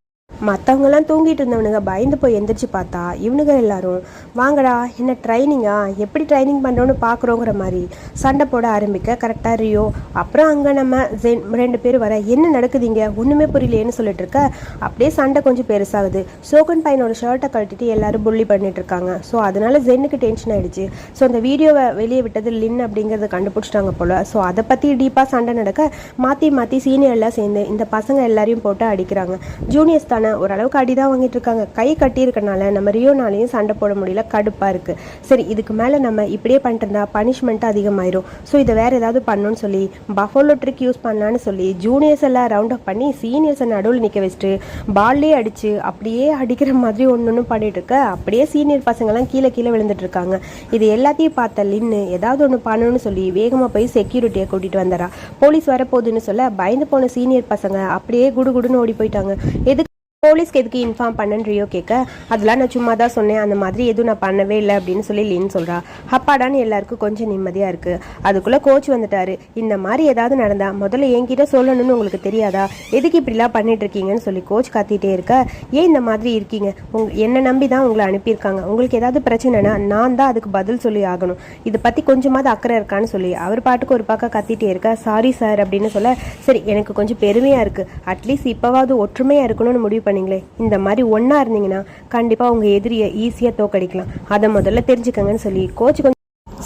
மற்றவங்கெல்லாம் தூங்கிட்டு இருந்தவனுங்க பயந்து போய் எந்திரிச்சு பார்த்தா இவனுங்க எல்லாரும் வாங்கடா என்ன ட்ரைனிங்கா எப்படி ட்ரைனிங் பண்ணுறோன்னு பார்க்குறோங்கிற மாதிரி சண்டை போட ஆரம்பிக்க கரெக்டாக ரியோ. அப்புறம் அங்கே நம்ம ஜென் ரெண்டு பேர் வர என்ன நடக்குதுங்க? ஒன்றுமே புரியலையேன்னு சொல்லிட்டு இருக்க? அப்படியே சண்டை கொஞ்சம் பெருசாகுது. சோகன் பையனோட ஷர்ட்டை கழட்டிட்டு எல்லாரும் புள்ளி பண்ணிட்டு இருக்காங்க. ஸோ அதனால ஜென்னுக்கு டென்ஷன் ஆயிடுச்சு. ஸோ அந்த வீடியோவை வெளியே விட்டது லின் அப்படிங்கிறத கண்டுபிடிச்சிட்டாங்க போல. ஸோ அதை பற்றி டீப்பாக சண்டை நடக்க மாற்றி மாற்றி சீனியர்லாம் சேர்ந்து இந்த பசங்க எல்லாரையும் போட்டு அடிக்கிறாங்க. ஜூனியர்ஸ் தானே ஓரளவுக்கு அடி தான் வாங்கிட்டு இருக்காங்க கை கட்டியிருக்கனால நம்ம ரியோனாலையும் சண்டை போட முடியல கடுப்பாக இருக்கு. சரி இதுக்கு மேலே நம்ம இப்படியே பண்ணிட்டு இருந்தா பனிஷ்மெண்ட் அதிகமாயிரும். ஸோ இதை வேறு ஏதாவது பண்ணணும்னு சொல்லி பஃபோலோ ட்ரிக் யூஸ் பண்ணலான்னு சொல்லி ஜூனியர்ஸ் எல்லாம் ரவுண்ட் அப் பண்ணி சீனியர்ஸை நடுவில் நிற்க வச்சுட்டு பால்லே அடிச்சு அப்படியே அடிக்கிற மாதிரி ஒன்று ஒன்று பண்ணிட்டு இருக்க அப்படியே சீனியர் பசங்கெல்லாம் கீழே கீழே விழுந்துட்டு இருக்காங்க. இது எல்லாத்தையும் பார்த்த லின்னு ஏதாவது ஒன்று பண்ணணும்னு சொல்லி வேகமாக போய் செக்யூரிட்டியை கூட்டிகிட்டு வந்துடா போலீஸ் வரப்போகுதுன்னு சொல்ல பயந்து போன சீனியர் பசங்க அப்படியே குடுகுடுன்னு ஓடி போயிட்டாங்க. எதுக்கு போலீஸ்க்கு எதுக்கு இன்ஃபார்ம் பண்ணன்றியோ கேட்க அதெல்லாம் நான் சும்மா தான் சொன்னேன். அந்த மாதிரி எதுவும் நான் பண்ணவே இல்லை அப்படின்னு சொல்லி லீன் சொல்கிறா அப்பாடான்னு எல்லாருக்கும் கொஞ்சம் நிம்மதியாக இருக்குது அதுக்குள்ளே கோச் வந்துட்டாரு. இந்த மாதிரி ஏதாவது நடந்தா முதல்ல என்கிட்ட சொல்லணும்னு உங்களுக்கு தெரியாதா? எதுக்கு இப்படிலாம் பண்ணிட்டு இருக்கீங்கன்னு சொல்லி கோச் கத்திட்டே இருக்க. ஏன் இந்த மாதிரி இருக்கீங்க? உங் என்னை நம்பி தான் உங்களை அனுப்பியிருக்காங்க. உங்களுக்கு ஏதாவது பிரச்சனைனா நான் தான் அதுக்கு பதில் சொல்லி ஆகணும். இதை பற்றி கொஞ்சமாவது அக்கறை இருக்கான்னு சொல்லி. அவர் பாட்டுக்கு ஒரு பக்கம் கத்திட்டே இருக்க. சாரி சார் அப்படின்னு சொல்ல சரி எனக்கு கொஞ்சம் பெருமையாக இருக்குது அட்லீஸ்ட் இப்போவாவது ஒற்றுமையாக இருக்கணும்னு முடிவு பண்ணீங்களே. இந்த மாதிரி ஒன்றா இருந்தீங்கன்னா கண்டிப்பாக உங்கள் எதிரியை ஈஸியாக தோக்கடிக்கலாம். அதை முதல்ல தெரிஞ்சுக்கங்கன்னு சொல்லி கோச்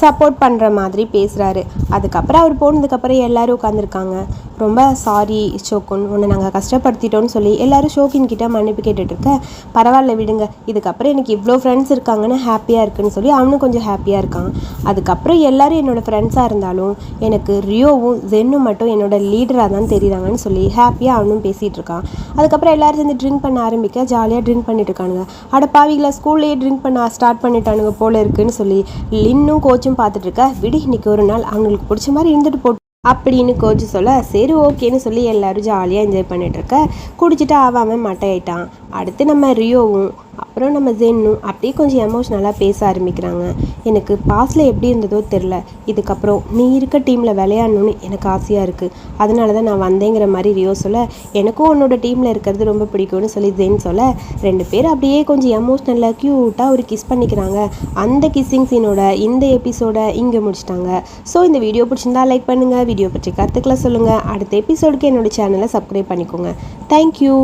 சப்போர்ட் பண்ணுற மாதிரி பேசுகிறாரு அதுக்கப்புறம் அவர் போனதுக்கப்புறம் எல்லாரும் உட்காந்துருக்காங்க ரொம்ப சாரி ஷோக்குன் உன்னை நாங்கள் கஷ்டப்படுத்திட்டோம்னு சொல்லி எல்லோரும் ஷோக்கின் கிட்ட மன்னிப்பு கேட்டுட்டு இருக்க பரவாயில்ல விடுங்க. இதுக்கப்புறம் எனக்கு இவ்வளோ ஃப்ரெண்ட்ஸ் இருக்காங்கன்னு ஹாப்பியாக இருக்குன்னு சொல்லி அவனும் கொஞ்சம் ஹாப்பியாக இருக்கான். அதுக்கப்புறம் எல்லாரும் என்னோடய ஃப்ரெண்ட்ஸாக இருந்தாலும் எனக்கு ரியோவும் ஜென்னும் மட்டும் என்னோட லீடராக தான் தெரியுறாங்கன்னு சொல்லி ஹாப்பியாக அவனும் பேசிகிட்டு இருக்கான். அதுக்கப்புறம் எல்லாரும் சேர்ந்து ட்ரிங்க் பண்ண ஆரம்பிக்க ஜாலியாக ட்ரிங்க் பண்ணிட்டு இருக்கானுங்க. அட பாவிகளை ஸ்கூல்லேயே ட்ரிங்க் பண்ண ஸ்டார்ட் பண்ணிட்டானுங்க போல இருக்குன்னு சொல்லி லின்னும் கோச்சும் பார்த்துட்டு இருக்க. விடி இன்னைக்கு ஒரு நாள் அவங்களுக்கு பிடிச்ச மாதிரி இருந்துட்டு போட்டு அப்படின்னு கோச்சு சொல்ல சரி ஓகேன்னு சொல்லி எல்லாரும் ஜாலியாக என்ஜாய் பண்ணிகிட்ருக்க குடிச்சிட்டு ஆவாமல் மட்டையாயிட்டான். அடுத்து நம்ம ரியோவும் அப்புறம் நம்ம ஜென்னும் அப்படியே கொஞ்சம் எமோஷ்னலாக பேச ஆரம்பிக்கிறாங்க. எனக்கு பாஸ்டில் எப்படி இருந்ததோ தெரில இதுக்கப்புறம் நீ இருக்க டீமில் விளையாடணும்னு எனக்கு ஆசையாக இருக்குது அதனால தான் நான் வந்தேங்கிற மாதிரி ரியோ சொல்ல எனக்கும் உன்னோட டீமில் இருக்கிறது ரொம்ப பிடிக்கும்னு சொல்லி ஜென் சொல்ல ரெண்டு பேரும் அப்படியே கொஞ்சம் எமோஷ்னலாக க்யூட்டாக ஒரு கிஸ் பண்ணிக்கிறாங்க. அந்த கிஸ்ஸிங் சீனோட இந்த எபிசோடை இங்கே முடிச்சிட்டாங்க. ஸோ இந்த வீடியோ பிடிச்சிருந்தா லைக் பண்ணுங்கள் வீடியோ பற்றி கற்றுக்கலாம் சொல்லுங்கள். அடுத்த எபிசோடுக்கு என்னோட சேனலை சப்ஸ்கிரைப் பண்ணிக்கோங்க. தேங்க்யூ